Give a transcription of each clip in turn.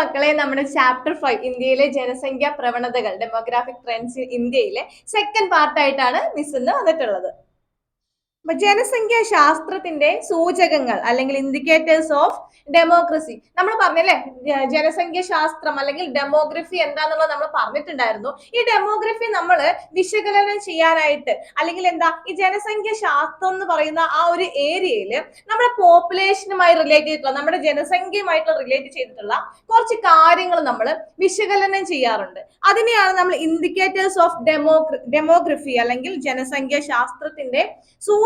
മക്കളെ നമ്മുടെ chapter five ഇന്ത്യയിലെ ജനസംഖ്യാ പ്രവണതകൾ ഡെമോഗ്രാഫിക് ട്രെൻഡ്സ് ഇന്ത്യയിലെ സെക്കൻഡ് പാർട്ടായിട്ടാണ് മിസ് ഇന്ന് വന്നിട്ടുള്ളത്. അപ്പൊ ജനസംഖ്യാ ശാസ്ത്രത്തിന്റെ സൂചകങ്ങൾ അല്ലെങ്കിൽ ഇൻഡിക്കേറ്റേഴ്സ് ഓഫ് ഡെമോക്രസി നമ്മൾ പറഞ്ഞല്ലേ ജനസംഖ്യാ ശാസ്ത്രം അല്ലെങ്കിൽ ഡെമോഗ്രഫി എന്താന്നുള്ളത് നമ്മൾ പറഞ്ഞിട്ടുണ്ടായിരുന്നു. ഈ ഡെമോഗ്രഫി നമ്മൾ വിശകലനം ചെയ്യാനായിട്ട് അല്ലെങ്കിൽ എന്താ ഈ ജനസംഖ്യ ശാസ്ത്രം എന്ന് പറയുന്ന ആ ഒരു ഏരിയയിൽ നമ്മുടെ പോപ്പുലേഷനുമായി റിലേറ്റ് ചെയ്തിട്ടുള്ള നമ്മുടെ ജനസംഖ്യയുമായിട്ട് റിലേറ്റ് ചെയ്തിട്ടുള്ള കുറച്ച് കാര്യങ്ങൾ നമ്മൾ വിശകലനം ചെയ്യാറുണ്ട്. അതിനെയാണ് നമ്മൾ ഇൻഡിക്കേറ്റേഴ്സ് ഓഫ് ഡെമോഗ്ര ഡെമോഗ്രഫി അല്ലെങ്കിൽ ജനസംഖ്യ ശാസ്ത്രത്തിന്റെ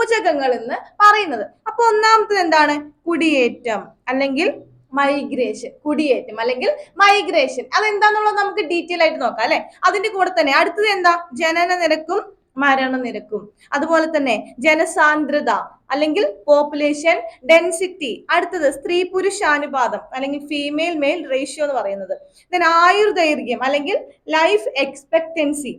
സൂചകങ്ങൾ എന്ന് പറയുന്നത്. അപ്പൊ ഒന്നാമത്തത് എന്താണ്? കുടിയേറ്റം അല്ലെങ്കിൽ മൈഗ്രേഷൻ. കുടിയേറ്റം അല്ലെങ്കിൽ മൈഗ്രേഷൻ. അതെന്താന്നുള്ളത് നമുക്ക് ഡീറ്റെയിൽ ആയിട്ട് നോക്കാം അല്ലെ? അതിന്റെ കൂടെ തന്നെ അടുത്തത് എന്താ? ജനന നിരക്കും മരണനിരക്കും. അതുപോലെ തന്നെ ജനസാന്ദ്രത അല്ലെങ്കിൽ പോപ്പുലേഷൻ ഡെൻസിറ്റി അടുത്തത് സ്ത്രീ പുരുഷ അനുപാതം അല്ലെങ്കിൽ ഫീമെയിൽ മെയിൽ റേഷ്യോ എന്ന് പറയുന്നത്. ദെൻ ആയുർദൈർഘ്യം അല്ലെങ്കിൽ ലൈഫ് എക്സ്പെക്ടൻസി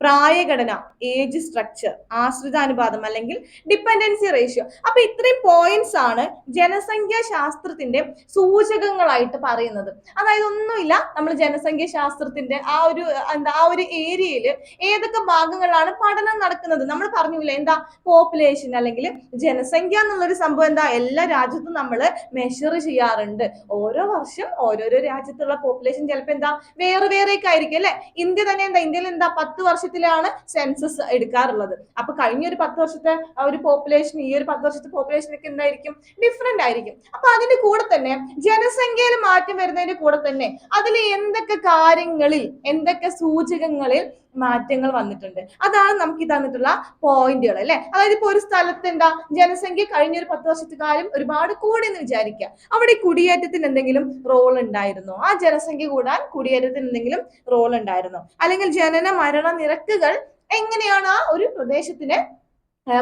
പ്രായഘടന ഏജ് സ്ട്രക്ചർ ആശ്രിതാനുപാതം അല്ലെങ്കിൽ ഡിപ്പെൻഡൻസി റേഷ്യോ അപ്പൊ ഇത്രയും പോയിന്റ്സ് ആണ് ജനസംഖ്യാ ശാസ്ത്രത്തിന്റെ സൂചകങ്ങളായിട്ട് പറയുന്നത്. അതായത് ഒന്നുമില്ല നമ്മൾ ജനസംഖ്യ ശാസ്ത്രത്തിന്റെ ആ ഒരു എന്താ ആ ഒരു ഏരിയയിൽ ഏതൊക്കെ ഭാഗങ്ങളിലാണ് പഠനം നടക്കുന്നത്. നമ്മൾ പറഞ്ഞില്ലേ എന്താ പോപ്പുലേഷൻ അല്ലെങ്കിൽ ജനസംഖ്യ എന്നുള്ളൊരു സംഭവം എന്താ എല്ലാ രാജ്യത്തും നമ്മൾ മെഷർ ചെയ്യാറുണ്ട്. ഓരോ വർഷം ഓരോരോ രാജ്യത്തുള്ള പോപ്പുലേഷൻ ചിലപ്പോൾ എന്താ വേറെ വേറെ ആയിരിക്കും അല്ലെ? ഇന്ത്യ തന്നെ എന്താ ഇന്ത്യയിൽ എന്താ പത്ത് വർഷത്തിലാണ് സെൻസസ് എടുക്കാറുള്ളത്. അപ്പൊ കഴിഞ്ഞ ഒരു പത്ത് വർഷത്തെ ഒരു പോപ്പുലേഷൻ ഈ ഒരു പത്ത് വർഷത്തെ പോപ്പുലേഷൻ ഒക്കെ എന്തായിരിക്കും? ഡിഫറെന്റ് ആയിരിക്കും. അപ്പൊ അതിന്റെ കൂടെ തന്നെ ജനസംഖ്യയിൽ മാറ്റം വരുന്നതിന്റെ കൂടെ തന്നെ അതിൽ എന്തൊക്കെ കാര്യങ്ങളിൽ എന്തൊക്കെ സൂചകങ്ങളിൽ മാറ്റങ്ങൾ വന്നിട്ടുണ്ട്? അതാണ് നമുക്ക് ഈ തന്നിട്ടുള്ള പോയിന്റുകൾ അല്ലെ? അതായത് ഇപ്പൊ ഒരു സ്ഥലത്ത് എന്താ ജനസംഖ്യ കഴിഞ്ഞ ഒരു പത്ത് വർഷത്തെ കാലം ഒരുപാട് കൂടി എന്ന് വിചാരിക്കുക. അവിടെ കുടിയേറ്റത്തിന് എന്തെങ്കിലും റോൾ ഉണ്ടായിരുന്നോ? ആ ജനസംഖ്യ കൂടാൻ കുടിയേറ്റത്തിന് എന്തെങ്കിലും റോൾ ഉണ്ടായിരുന്നോ? അല്ലെങ്കിൽ ജനന മരണ നിരക്കുകൾ എങ്ങനെയാണ് ആ ഒരു പ്രദേശത്തിനെ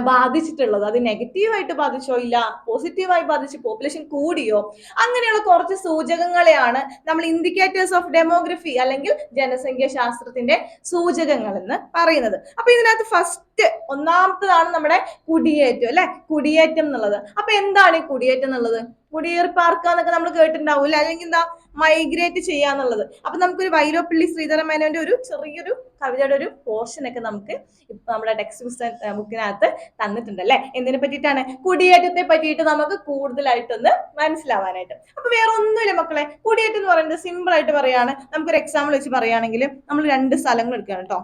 ബാധിച്ചിട്ടുള്ളത്? അത് നെഗറ്റീവായിട്ട് ബാധിച്ചോ ഇല്ല പോസിറ്റീവായി ബാധിച്ച് പോപ്പുലേഷൻ കൂടിയോ? അങ്ങനെയുള്ള കുറച്ച് സൂചകങ്ങളെയാണ് നമ്മൾ ഇൻഡിക്കേറ്റേഴ്സ് ഓഫ് ഡെമോഗ്രഫി അല്ലെങ്കിൽ ജനസംഖ്യ ശാസ്ത്രത്തിന്റെ സൂചകങ്ങൾ എന്ന് പറയുന്നത്. അപ്പൊ ഇതിനകത്ത് ഫസ്റ്റ് ഒന്നാമത്തതാണ് നമ്മുടെ കുടിയേറ്റം അല്ലെ? കുടിയേറ്റം എന്നുള്ളത്. അപ്പൊ എന്താണ് ഈ കുടിയേറ്റം എന്നുള്ളത്? കുടിയേറി എന്നൊക്കെ നമ്മൾ കേട്ടിട്ടുണ്ടാവും അല്ലെ? അല്ലെങ്കിൽ എന്താ മൈഗ്രേറ്റ് ചെയ്യാന്നുള്ളത് അപ്പൊ നമുക്കൊരു വൈലോപ്പിള്ളി ശ്രീധരൻ മേനോന്റെ ഒരു ചെറിയൊരു കവിതയുടെ ഒരു പോർഷൻ ഒക്കെ നമുക്ക് ഇപ്പൊ നമ്മുടെ ടെക്സ്റ്റ് പുസ്തക ബുക്കിനകത്ത് തന്നിട്ടുണ്ട് അല്ലെ? എന്തിനെ പറ്റിയിട്ടാണ്? കുടിയേറ്റത്തെ പറ്റിയിട്ട് നമുക്ക് കൂടുതലായിട്ടൊന്ന് മനസ്സിലാവാനായിട്ട്. അപ്പൊ വേറെ ഒന്നുമില്ല മക്കളെ. കുടിയേറ്റം എന്ന് പറയുന്നത് സിമ്പിൾ ആയിട്ട് പറയാണ്. നമുക്കൊരു എക്സാമ്പിൾ വെച്ച് പറയുകയാണെങ്കിൽ നമ്മൾ രണ്ട് സ്ഥലങ്ങൾ എടുക്കുകയാണ് കേട്ടോ.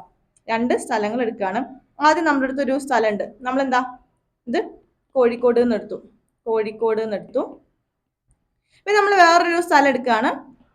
രണ്ട് സ്ഥലങ്ങൾ എടുക്കുകയാണ്. ആദ്യം നമ്മുടെ അടുത്ത് ഒരു സ്ഥലമുണ്ട്. നമ്മൾ എന്താ ഇത് കോഴിക്കോട് നിന്ന് എടുത്തു. കോഴിക്കോട് നിന്ന് എടുത്തു. പിന്നെ നമ്മൾ വേറൊരു സ്ഥലം എടുക്കുകയാണ്.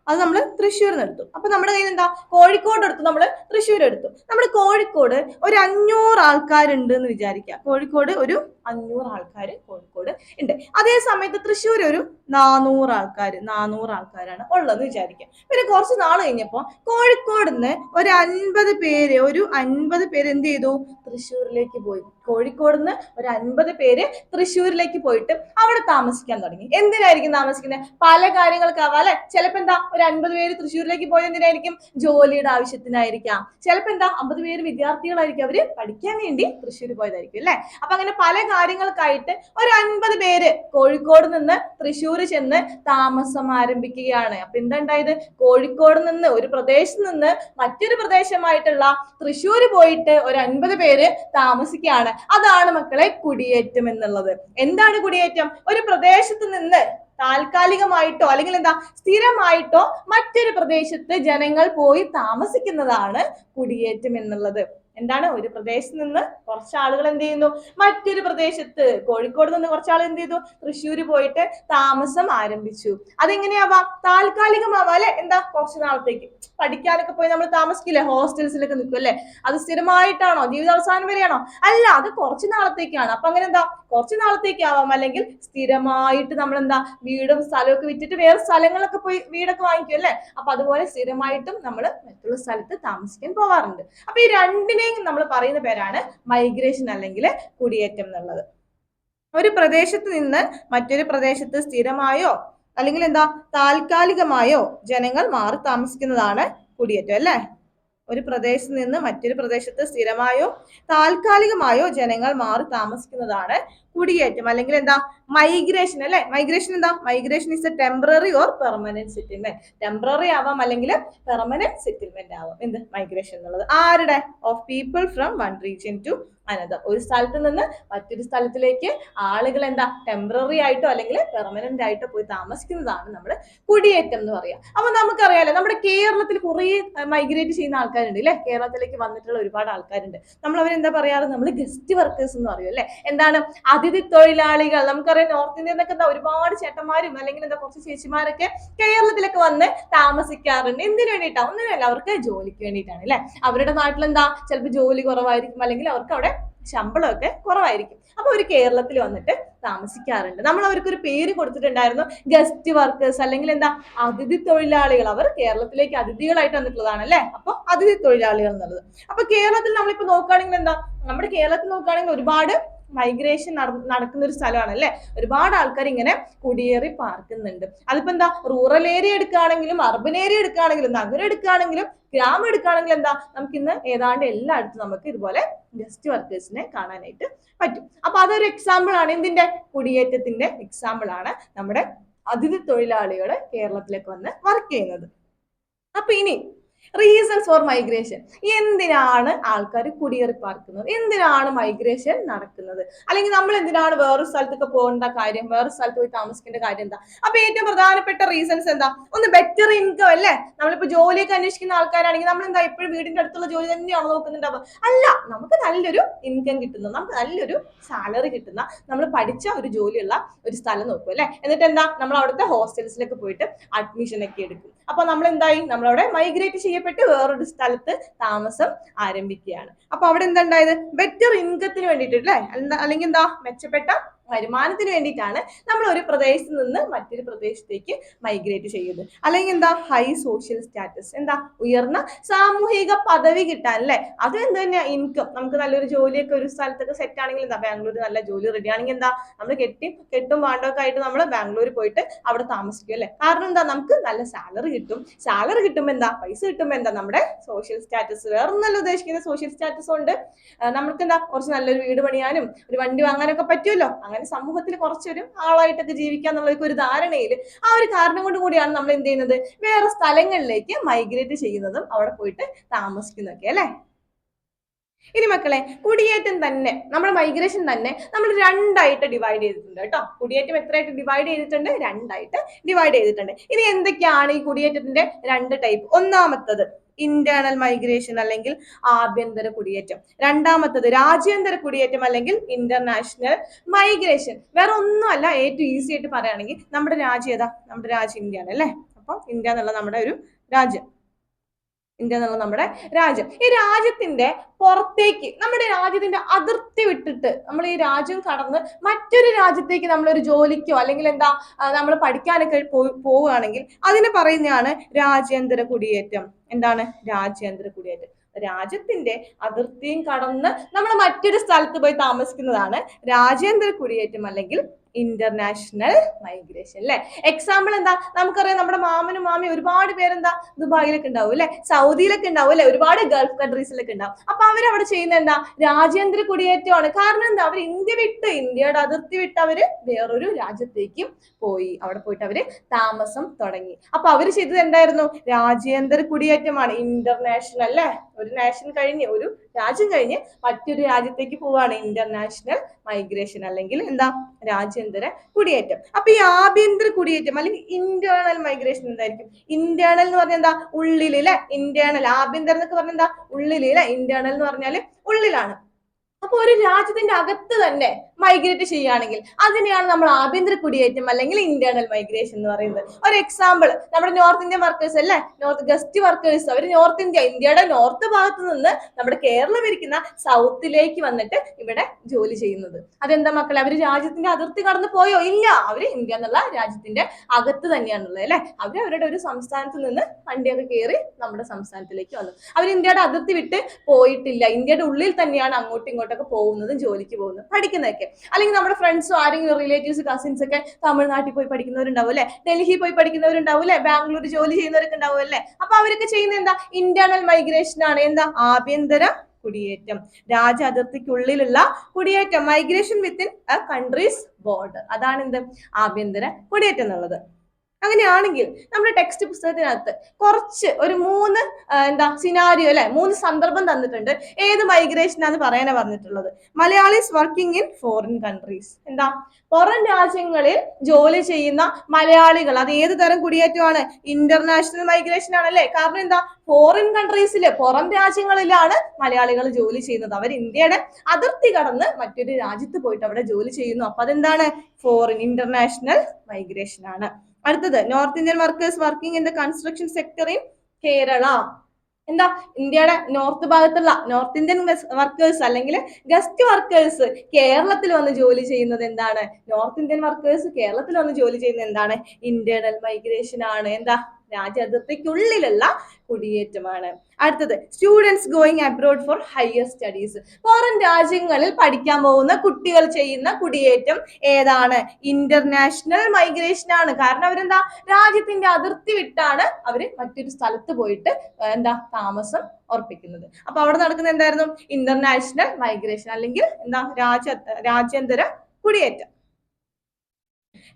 അത് നമ്മൾ തൃശ്ശൂർ എടുത്തു. അപ്പൊ നമ്മുടെ കയ്യിൽ എന്താ? കോഴിക്കോട് എടുത്തു. നമ്മൾ തൃശ്ശൂർ എടുത്തു. നമ്മുടെ കോഴിക്കോട് ഒരു അഞ്ഞൂറ് ആൾക്കാരുണ്ട് എന്ന് വിചാരിക്കുക. കോഴിക്കോട് ഒരു അഞ്ഞൂറ് ആൾക്കാർ കോഴിക്കോട് ഉണ്ട് അതേ സമയത്ത് തൃശ്ശൂർ ഒരു നാനൂറ് ആൾക്കാർ നാനൂറ് ആൾക്കാരാണ് ഉള്ളതെന്ന് വിചാരിക്കുക പിന്നെ കുറച്ച് നാൾ കഴിഞ്ഞപ്പോൾ കോഴിക്കോട് നിന്ന് ഒരു അൻപത് പേര് ഒരു അൻപത് പേര് എന്ത് ചെയ്തു? തൃശ്ശൂരിലേക്ക് പോയി. കോഴിക്കോട് നിന്ന് ഒരു അൻപത് പേര് തൃശ്ശൂരിലേക്ക് പോയിട്ട് അവിടെ താമസിക്കാൻ തുടങ്ങി. എന്തിനായിരിക്കും താമസിക്കുന്നത് പല കാര്യങ്ങൾക്കാവാം അല്ലെ? ചിലപ്പോ എന്താ? ഒരു അൻപത് പേര് തൃശ്ശൂരിലേക്ക് പോയത് എന്തിനായിരിക്കും? ജോലിയുടെ ആവശ്യത്തിനായിരിക്കാം. ചിലപ്പോൾ എന്താ? അമ്പത് പേര് വിദ്യാർത്ഥികളായിരിക്കും അവർ പഠിക്കാൻ വേണ്ടി തൃശ്ശൂർ പോയതായിരിക്കും അല്ലെ? അപ്പൊ അങ്ങനെ പല കാര്യങ്ങൾക്കായിട്ട് ഒരു അൻപത് പേര് കോഴിക്കോട് നിന്ന് തൃശ്ശൂർ ചെന്ന് താമസം ആരംഭിക്കുകയാണ്. അപ്പൊ എന്തുണ്ടായത് കോഴിക്കോട് നിന്ന് ഒരു പ്രദേശത്ത് നിന്ന് മറ്റൊരു പ്രദേശമായിട്ടുള്ള തൃശ്ശൂർ പോയിട്ട് ഒരു അൻപത് പേര് താമസിക്കുകയാണ്. അതാണ് മക്കളെ കുടിയേറ്റം എന്നുള്ളത്. എന്താണ് കുടിയേറ്റം? ഒരു പ്രദേശത്ത് നിന്ന് താൽക്കാലികമായിട്ടോ അല്ലെങ്കിൽ എന്താ സ്ഥിരമായിട്ടോ മറ്റൊരു പ്രദേശത്ത് ജനങ്ങൾ പോയി താമസിക്കുന്നതാണ് കുടിയേറ്റം എന്നുള്ളത്. എന്താണ്? ഒരു പ്രദേശത്ത് നിന്ന് കുറച്ച് ആളുകൾ എന്ത് ചെയ്യുന്നു? മറ്റൊരു പ്രദേശത്ത് കോഴിക്കോട് നിന്ന് കുറച്ച് എന്ത് ചെയ്തു? തൃശ്ശൂർ പോയിട്ട് താമസം ആരംഭിച്ചു. അതെങ്ങനെയാവാം? താൽക്കാലികമാവാം അല്ലെ? എന്താ? കുറച്ച് നാളത്തേക്ക്. പഠിക്കാനൊക്കെ പോയി നമ്മൾ താമസിക്കില്ലേ? ഹോസ്റ്റൽസിലൊക്കെ നിൽക്കും അല്ലേ? അത് സ്ഥിരമായിട്ടാണോ? ജീവിതാവസാനം വരെയാണോ? അല്ല അത് കുറച്ച് നാളത്തേക്കാണ്. അപ്പൊ അങ്ങനെ എന്താ? കുറച്ച് നാളത്തേക്ക് ആവാം. അല്ലെങ്കിൽ സ്ഥിരമായിട്ട് നമ്മൾ എന്താ വീടും സ്ഥലമൊക്കെ വിറ്റിട്ട് വേറെ സ്ഥലങ്ങളൊക്കെ പോയി വീടൊക്കെ വാങ്ങിക്കും അല്ലെ? അപ്പൊ അതുപോലെ സ്ഥിരമായിട്ടും നമ്മൾ മറ്റുള്ള സ്ഥലത്ത് താമസിക്കാൻ പോവാറുണ്ട്. അപ്പൊ ഈ രണ്ടിനെയും നമ്മൾ പറയുന്ന പേരാണ് മൈഗ്രേഷൻ അല്ലെങ്കിൽ കുടിയേറ്റം എന്നുള്ളത്. ഒരു പ്രദേശത്ത് നിന്ന് മറ്റൊരു പ്രദേശത്ത് സ്ഥിരമായോ? അല്ലെങ്കിൽ എന്താ താൽക്കാലികമായോ ജനങ്ങൾ മാറി താമസിക്കുന്നതാണ് കുടിയേറ്റം അല്ലേ? ഒരു പ്രദേശത്ത് നിന്ന് മറ്റൊരു പ്രദേശത്ത് സ്ഥിരമായോ താൽക്കാലികമായോ ജനങ്ങൾ മാറി താമസിക്കുന്നതാണ് കുടിയേറ്റം. അല്ലെങ്കിൽ എന്താ മൈഗ്രേഷൻ അല്ലെ? മൈഗ്രേഷൻ എന്താ? Migration is a temporary or permanent settlement temporary ആവാം അല്ലെങ്കിൽ പെർമനന്റ് സെറ്റിൽമെന്റ് ആവാം. എന്ത്? മൈഗ്രേഷൻ എന്നുള്ളത്. ആരുടെ? Of people from one region to another ഒരു സ്ഥലത്ത് നിന്ന് മറ്റൊരു സ്ഥലത്തിലേക്ക് ആളുകൾ എന്താ ടെമ്പററി ആയിട്ടോ അല്ലെങ്കിൽ പെർമനന്റ് ആയിട്ടോ പോയി താമസിക്കുന്നതാണ് നമ്മൾ കുടിയേറ്റം എന്ന് പറയാം. അപ്പൊ നമുക്കറിയാലോ നമ്മുടെ കേരളത്തിൽ കുറേ മൈഗ്രേറ്റ് ചെയ്യുന്ന ആൾക്കാരുണ്ട് അല്ലെ കേരളത്തിലേക്ക് വന്നിട്ടുള്ള ഒരുപാട് ആൾക്കാരുണ്ട്. നമ്മൾ അവരെന്താ പറയാറ്? നമ്മൾ ഗസ്റ്റ് വർക്കേഴ്സ് എന്ന് പറയും അല്ലെ? എന്താണ് അതിഥി തൊഴിലാളികൾ. നമുക്കറിയാം നോർത്ത് ഇന്ത്യയിൽ നിന്നൊക്കെ എന്താ ഒരുപാട് ചേട്ടന്മാരും അല്ലെങ്കിൽ എന്താ കുറച്ച് ചേച്ചിമാരൊക്കെ കേരളത്തിലൊക്കെ വന്ന് താമസിക്കാറുണ്ട്. എന്തിനു വേണ്ടിയിട്ടാണ് ഒന്നിനല്ല അവർക്ക് ജോലിക്ക് വേണ്ടിയിട്ടാണ് അല്ലെ അവരുടെ നാട്ടിൽ എന്താ ചിലപ്പോൾ ജോലി കുറവായിരിക്കും അല്ലെങ്കിൽ അവർക്ക് അവിടെ ശമ്പളമൊക്കെ കുറവായിരിക്കും. അപ്പൊ അവർ കേരളത്തിൽ വന്നിട്ട് താമസിക്കാറുണ്ട്. നമ്മൾ അവർക്ക് ഒരു പേര് കൊടുത്തിട്ടുണ്ടായിരുന്നു. ഗസ്റ്റ് വർക്കേഴ്സ് അല്ലെങ്കിൽ എന്താ അതിഥി തൊഴിലാളികൾ. അവർ കേരളത്തിലേക്ക് അതിഥികളായിട്ട് വന്നിട്ടുള്ളതാണ് അല്ലെ അപ്പൊ അതിഥി തൊഴിലാളികൾ എന്നുള്ളത്. അപ്പൊ കേരളത്തിൽ നമ്മളിപ്പോ നോക്കുകയാണെങ്കിൽ എന്താ? നമ്മുടെ കേരളത്തിൽ നോക്കുകയാണെങ്കിൽ ഒരുപാട് മൈഗ്രേഷൻ നടക്കുന്ന ഒരു സ്ഥലമാണ് അല്ലെ ഒരുപാട് ആൾക്കാർ ഇങ്ങനെ കുടിയേറി പാർക്കുന്നുണ്ട്. അതിപ്പോ എന്താ? റൂറൽ ഏരിയ എടുക്കുകയാണെങ്കിലും അർബൻ ഏരിയ എടുക്കുകയാണെങ്കിലും നഗരം എടുക്കുകയാണെങ്കിലും ഗ്രാമം എടുക്കുകയാണെങ്കിലും എന്താ? നമുക്ക് ഇന്ന് ഏതാണ്ട് എല്ലായിടത്തും നമുക്ക് ഇതുപോലെ ഗസ്റ്റ് വർക്കേഴ്സിനെ കാണാനായിട്ട് പറ്റും. അപ്പൊ അതൊരു എക്സാമ്പിൾ ആണ്. എന്തിന്റെ? കുടിയേറ്റത്തിന്റെ എക്സാമ്പിൾ ആണ് നമ്മുടെ അതിഥി തൊഴിലാളികൾ കേരളത്തിലേക്ക് വന്ന് വർക്ക് ചെയ്യുന്നത്. അപ്പൊ ഇനി റീസൺസ് ഫോർ മൈഗ്രേഷൻ എന്തിനാണ് ആൾക്കാർ കുടിയേറി പാർക്കുന്നത്? എന്തിനാണ് മൈഗ്രേഷൻ നടക്കുന്നത്? അല്ലെങ്കിൽ നമ്മൾ എന്തിനാണ് വേറൊരു സ്ഥലത്തൊക്കെ പോകേണ്ട കാര്യം വേറെ സ്ഥലത്ത് പോയി താമസിക്കേണ്ട കാര്യം എന്താ? അപ്പൊ ഏറ്റവും പ്രധാനപ്പെട്ട റീസൺസ് എന്താ? ഒന്ന് ബെറ്റർ ഇൻകം അല്ലേ? നമ്മളിപ്പോ ജോലിയൊക്കെ അന്വേഷിക്കുന്ന ആൾക്കാരാണെങ്കിൽ നമ്മൾ എന്താ എപ്പോഴും വീടിന്റെ അടുത്തുള്ള ജോലി തന്നെയാണോ നോക്കുന്നുണ്ടാവുക? അല്ല നമുക്ക് നല്ലൊരു ഇൻകം കിട്ടുന്ന നമുക്ക് നല്ലൊരു സാലറി കിട്ടുന്ന നമ്മൾ പഠിച്ച ഒരു ജോലിയുള്ള ഒരു സ്ഥലം നോക്കും അല്ലെ? എന്നിട്ട് എന്താ? നമ്മൾ അവിടുത്തെ ഹോസ്റ്റൽസിലൊക്കെ പോയിട്ട് അഡ്മിഷൻ ഒക്കെ എടുക്കും. അപ്പൊ നമ്മൾ എന്തായി? നമ്മളവിടെ മൈഗ്രേറ്റ് ചെയ്യപ്പെട്ട് വേറൊരു സ്ഥലത്ത് താമസം ആരംഭിക്കുകയാണ്. അപ്പൊ അവിടെ എന്താ ഉണ്ടായത്? ബെറ്റർ ഇൻകത്തിന് വേണ്ടിയിട്ട് അല്ലേ അല്ലെങ്കിൽ എന്താ മെച്ചപ്പെട്ട വരുമാനത്തിന് വേണ്ടിയിട്ടാണ് നമ്മൾ ഒരു പ്രദേശത്ത് നിന്ന് മറ്റൊരു പ്രദേശത്തേക്ക് മൈഗ്രേറ്റ് ചെയ്യുന്നത്. അല്ലെങ്കിൽ എന്താ? ഹൈ സോഷ്യൽ സ്റ്റാറ്റസ് എന്താ? ഉയർന്ന സാമൂഹിക പദവി കിട്ടാൻ അല്ലേ? അത് എന്ത് തന്നെയാ? ഇൻകം നമുക്ക് നല്ലൊരു ജോലിയൊക്കെ ഒരു സ്ഥലത്തൊക്കെ സെറ്റ് ആണെങ്കിൽ എന്താ? ബാംഗ്ലൂർ നല്ല ജോലി റെഡി ആണെങ്കിൽ എന്താ? നമ്മൾ കെട്ടി കെട്ടും പാണ്ടൊക്കെ ആയിട്ട് നമ്മൾ ബാംഗ്ലൂർ പോയിട്ട് അവിടെ താമസിക്കും അല്ലേ? കാരണം എന്താ? നമുക്ക് നല്ല സാലറി കിട്ടും. സാലറി കിട്ടുമ്പോൾ എന്താ? പൈസ കിട്ടുമ്പോൾ എന്താ? നമ്മുടെ സോഷ്യൽ സ്റ്റാറ്റസ് വേറൊന്നല്ല ഉദ്ദേശിക്കുന്ന സോഷ്യൽ സ്റ്റാറ്റസ് ഉണ്ട്. നമുക്ക് എന്താ? കുറച്ച് നല്ലൊരു വീട് പണിയാനും ഒരു വണ്ടി വാങ്ങാനൊക്കെ പറ്റുമല്ലോ. സമൂഹത്തിൽ കുറച്ചൊരു ആളായിട്ടൊക്കെ ജീവിക്കുക എന്നുള്ള ഒരു ധാരണയിൽ ആ ഒരു കാരണം കൊണ്ട് കൂടിയാണ് നമ്മൾ എന്ത് ചെയ്യുന്നത്? വേറെ സ്ഥലങ്ങളിലേക്ക് മൈഗ്രേറ്റ് ചെയ്യുന്നതും അവിടെ പോയിട്ട് താമസിക്കുന്നതൊക്കെ അല്ലെ? ഇനി മക്കളെ കുടിയേറ്റം തന്നെ നമ്മുടെ മൈഗ്രേഷൻ തന്നെ നമ്മൾ രണ്ടായിട്ട് ഡിവൈഡ് ചെയ്തിട്ടുണ്ട് കേട്ടോ. കുടിയേറ്റം എത്രയായിട്ട് ഡിവൈഡ് ചെയ്തിട്ടുണ്ട്? രണ്ടായിട്ട് ഡിവൈഡ് ചെയ്തിട്ടുണ്ട്. ഇനി എന്തൊക്കെയാണ് ഈ കുടിയേറ്റത്തിന്റെ രണ്ട് ടൈപ്പ് ഒന്നാമത്തത് ഇന്റേണൽ മൈഗ്രേഷൻ അല്ലെങ്കിൽ ആഭ്യന്തര കുടിയേറ്റം. രണ്ടാമത്തത് രാജ്യാന്തര കുടിയേറ്റം അല്ലെങ്കിൽ ഇന്റർനാഷണൽ മൈഗ്രേഷൻ വേറെ ഒന്നുമല്ല ഏറ്റവും ഈസി ആയിട്ട് പറയുകയാണെങ്കിൽ നമ്മുടെ രാജ്യം ഏതാ? നമ്മുടെ രാജ്യം ഇന്ത്യയാണ് അല്ലേ? അപ്പം ഇന്ത്യ എന്നുള്ള നമ്മുടെ ഒരു രാജ്യം. ഇന്ത്യ എന്നുള്ള നമ്മുടെ രാജ്യം. ഈ രാജ്യത്തിന്റെ പുറത്തേക്ക് നമ്മുടെ രാജ്യത്തിന്റെ അതിർത്തി വിട്ടിട്ട് നമ്മൾ ഈ രാജ്യം കടന്ന് മറ്റൊരു രാജ്യത്തേക്ക് നമ്മൾ ഒരു ജോലിക്കോ അല്ലെങ്കിൽ എന്താ നമ്മൾ പഠിക്കാനൊക്കെ പോവുകയാണെങ്കിൽ അതിനെ പറയുന്നതാണ് രാജ്യാന്തര കുടിയേറ്റം. എന്താണ്? രാജ്യാന്തര കുടിയേറ്റം. രാജ്യത്തിന്റെ അതിർത്തിയും കടന്ന് നമ്മൾ മറ്റൊരു സ്ഥലത്ത് പോയി താമസിക്കുന്നതാണ് രാജ്യാന്തര കുടിയേറ്റം അല്ലെങ്കിൽ ഇന്റർനാഷണൽ മൈഗ്രേഷൻ അല്ലെ എക്സാമ്പിൾ എന്താ? നമുക്കറിയാം നമ്മുടെ മാമനും മാമി ഒരുപാട് പേരെന്താ? ദുബായിലൊക്കെ ഉണ്ടാവും അല്ലെ സൗദിയിലൊക്കെ ഉണ്ടാവും അല്ലെ ഒരുപാട് ഗൾഫ് കൺട്രീസിലൊക്കെ ഉണ്ടാവും. അപ്പൊ അവരവിടെ ചെയ്യുന്ന എന്താ? രാജ്യാന്തര കുടിയേറ്റമാണ്. കാരണം എന്താ? അവർ ഇന്ത്യ വിട്ട് ഇന്ത്യയുടെ അതിർത്തി വിട്ട് അവർ വേറൊരു രാജ്യത്തേക്കും പോയി. അവിടെ പോയിട്ട് അവർ താമസം തുടങ്ങി. അപ്പൊ അവർ ചെയ്തത് എന്തായിരുന്നു? രാജ്യാന്തര കുടിയേറ്റമാണ്. ഇന്റർനാഷണൽ അല്ലെ ഒരു നാഷൻ കഴിഞ്ഞ് ഒരു രാജ്യം കഴിഞ്ഞ് മറ്റൊരു രാജ്യത്തേക്ക് പോവാണ് ഇന്റർനാഷണൽ മൈഗ്രേഷൻ അല്ലെങ്കിൽ എന്താ രാജ്യാന്തര കുടിയേറ്റം. അപ്പൊ ഈ ആഭ്യന്തര കുടിയേറ്റം അല്ലെങ്കിൽ ഇന്റേണൽ മൈഗ്രേഷൻ എന്തായിരിക്കും? ഇന്റേണൽ എന്ന് പറഞ്ഞാൽ എന്താ? ഉള്ളിൽ അല്ലെ ഇന്റേണൽ ആഭ്യന്തരം എന്നൊക്കെ പറഞ്ഞാൽ എന്താ? ഉള്ളിൽ അല്ലെ ഇന്റേണൽ എന്ന് പറഞ്ഞാൽ ഉള്ളിലാണ്. അപ്പൊ ഒരു രാജ്യത്തിന്റെ അകത്ത് തന്നെ മൈഗ്രേറ്റ് ചെയ്യുകയാണെങ്കിൽ അതിനെയാണ് നമ്മൾ ആഭ്യന്തര കുടിയേറ്റം അല്ലെങ്കിൽ ഇന്റേണൽ മൈഗ്രേഷൻ എന്ന് പറയുന്നത്. ഒരു എക്സാമ്പിൾ നമ്മുടെ നോർത്ത് ഇന്ത്യൻ വർക്കേഴ്സ് അല്ലേ? നോർത്ത് ഗസ്റ്റ് വർക്കേഴ്സ് അവർ നോർത്ത് ഇന്ത്യ ഇന്ത്യയുടെ നോർത്ത് ഭാഗത്ത് നിന്ന് നമ്മുടെ കേരളം ഇരിക്കുന്ന സൗത്തിലേക്ക് വന്നിട്ട് ഇവിടെ ജോലി ചെയ്യുന്നത്. അതെന്താ മക്കളെ? അവർ രാജ്യത്തിന്റെ അതിർത്തി കടന്നു പോയോ? ഇല്ല. അവർ ഇന്ത്യ എന്നുള്ള രാജ്യത്തിന്റെ അകത്ത് തന്നെയാണുള്ളത് അല്ലെ? അവർ അവരുടെ ഒരു സംസ്ഥാനത്ത് നിന്ന് വണ്ടിയൊക്കെ കയറി നമ്മുടെ സംസ്ഥാനത്തിലേക്ക് വന്നു. അവർ ഇന്ത്യയുടെ അതിർത്തി വിട്ട് പോയിട്ടില്ല. ഇന്ത്യയുടെ ഉള്ളിൽ തന്നെയാണ് അങ്ങോട്ടും ഇങ്ങോട്ടൊക്കെ പോകുന്നതും ജോലിക്ക് പോകുന്നതും പഠിക്കുന്നതൊക്കെ. അല്ലെങ്കിൽ നമ്മുടെ ഫ്രണ്ട്സോ ആരെങ്കിലും റിലേറ്റീവ്സ് കസിൻസ് ഒക്കെ തമിഴ്നാട്ടിൽ പോയി പഠിക്കുന്നവരുണ്ടാവും അല്ലെ? ഡൽഹി പോയി പഠിക്കുന്നവരുണ്ടാവും അല്ലെ? ബാംഗ്ലൂർ ജോലി ചെയ്യുന്നവരൊക്കെ ഉണ്ടാവും അല്ലെ? അപ്പൊ അവരൊക്കെ ചെയ്യുന്ന എന്താ? ഇന്റേണൽ മൈഗ്രേഷൻ ആണ്. എന്താ? ആഭ്യന്തര കുടിയേറ്റം. രാജ്യ അതിർത്തിക്കുള്ളിലുള്ള കുടിയേറ്റം. Migration within a country's border അതാണ് എന്ത്? ആഭ്യന്തര കുടിയേറ്റം എന്നുള്ളത്. അങ്ങനെയാണെങ്കിൽ നമ്മുടെ ടെക്സ്റ്റ് പുസ്തകത്തിനകത്ത് കുറച്ച് ഒരു മൂന്ന് എന്താ സിനാരിയോ അല്ലെ? മൂന്ന് സന്ദർഭം തന്നിട്ടുണ്ട്. ഏത് മൈഗ്രേഷൻ ആണ് പറയാനാ പറഞ്ഞിട്ടുള്ളത്? Malayalis working in foreign countries എന്താ? പുറം രാജ്യങ്ങളിൽ ജോലി ചെയ്യുന്ന മലയാളികൾ അത് ഏത് തരം കുടിയേറ്റമാണ്? ഇന്റർനാഷണൽ മൈഗ്രേഷൻ ആണല്ലേ കാരണം എന്താ? ഫോറിൻ കൺട്രീസിൽ പുറം രാജ്യങ്ങളിലാണ് മലയാളികൾ ജോലി ചെയ്യുന്നത്. അവർ ഇന്ത്യയുടെ അതിർത്തി കടന്ന് മറ്റൊരു രാജ്യത്ത് പോയിട്ട് അവിടെ ജോലി ചെയ്യുന്നു. അപ്പൊ അതെന്താണ് ഫോറിൻ ഇന്റർനാഷണൽ മൈഗ്രേഷൻ ആണ്. അടുത്തത് north Indian workers working in the construction sector in Kerala എന്താ? ഇന്ത്യയുടെ നോർത്ത് ഭാഗത്തുള്ള നോർത്ത് ഇന്ത്യൻ വർക്കേഴ്സ് അല്ലെങ്കിൽ ഗസ്റ്റ് വർക്കേഴ്സ് കേരളത്തിൽ വന്ന് ജോലി ചെയ്യുന്നത് എന്താണ്? നോർത്ത് ഇന്ത്യൻ വർക്കേഴ്സ് കേരളത്തിൽ വന്ന് ജോലി ചെയ്യുന്നത് എന്താണ്? ഇന്റേണൽ മൈഗ്രേഷൻ ആണ് എന്താ? രാജ്യാതിർത്തിക്കുള്ളിലുള്ള കുടിയേറ്റമാണ്. അടുത്തത് students going abroad for higher studies foreign രാജ്യങ്ങളിൽ പഠിക്കാൻ പോകുന്ന കുട്ടികൾ ചെയ്യുന്ന കുടിയേറ്റം ഏതാണ്? ഇന്റർനാഷണൽ മൈഗ്രേഷൻ ആണ്. കാരണം അവരെന്താ? രാജ്യത്തിന്റെ അതിർത്തി വിട്ടാണ് അവർ മറ്റൊരു സ്ഥലത്ത് പോയിട്ട് എന്താ താമസം ഉറപ്പിക്കുന്നത്. അപ്പൊ അവിടെ നടക്കുന്ന എന്തായിരുന്നു? ഇന്റർനാഷണൽ മൈഗ്രേഷൻ അല്ലെങ്കിൽ എന്താ? രാജ്യ രാജ്യാന്തര കുടിയേറ്റം.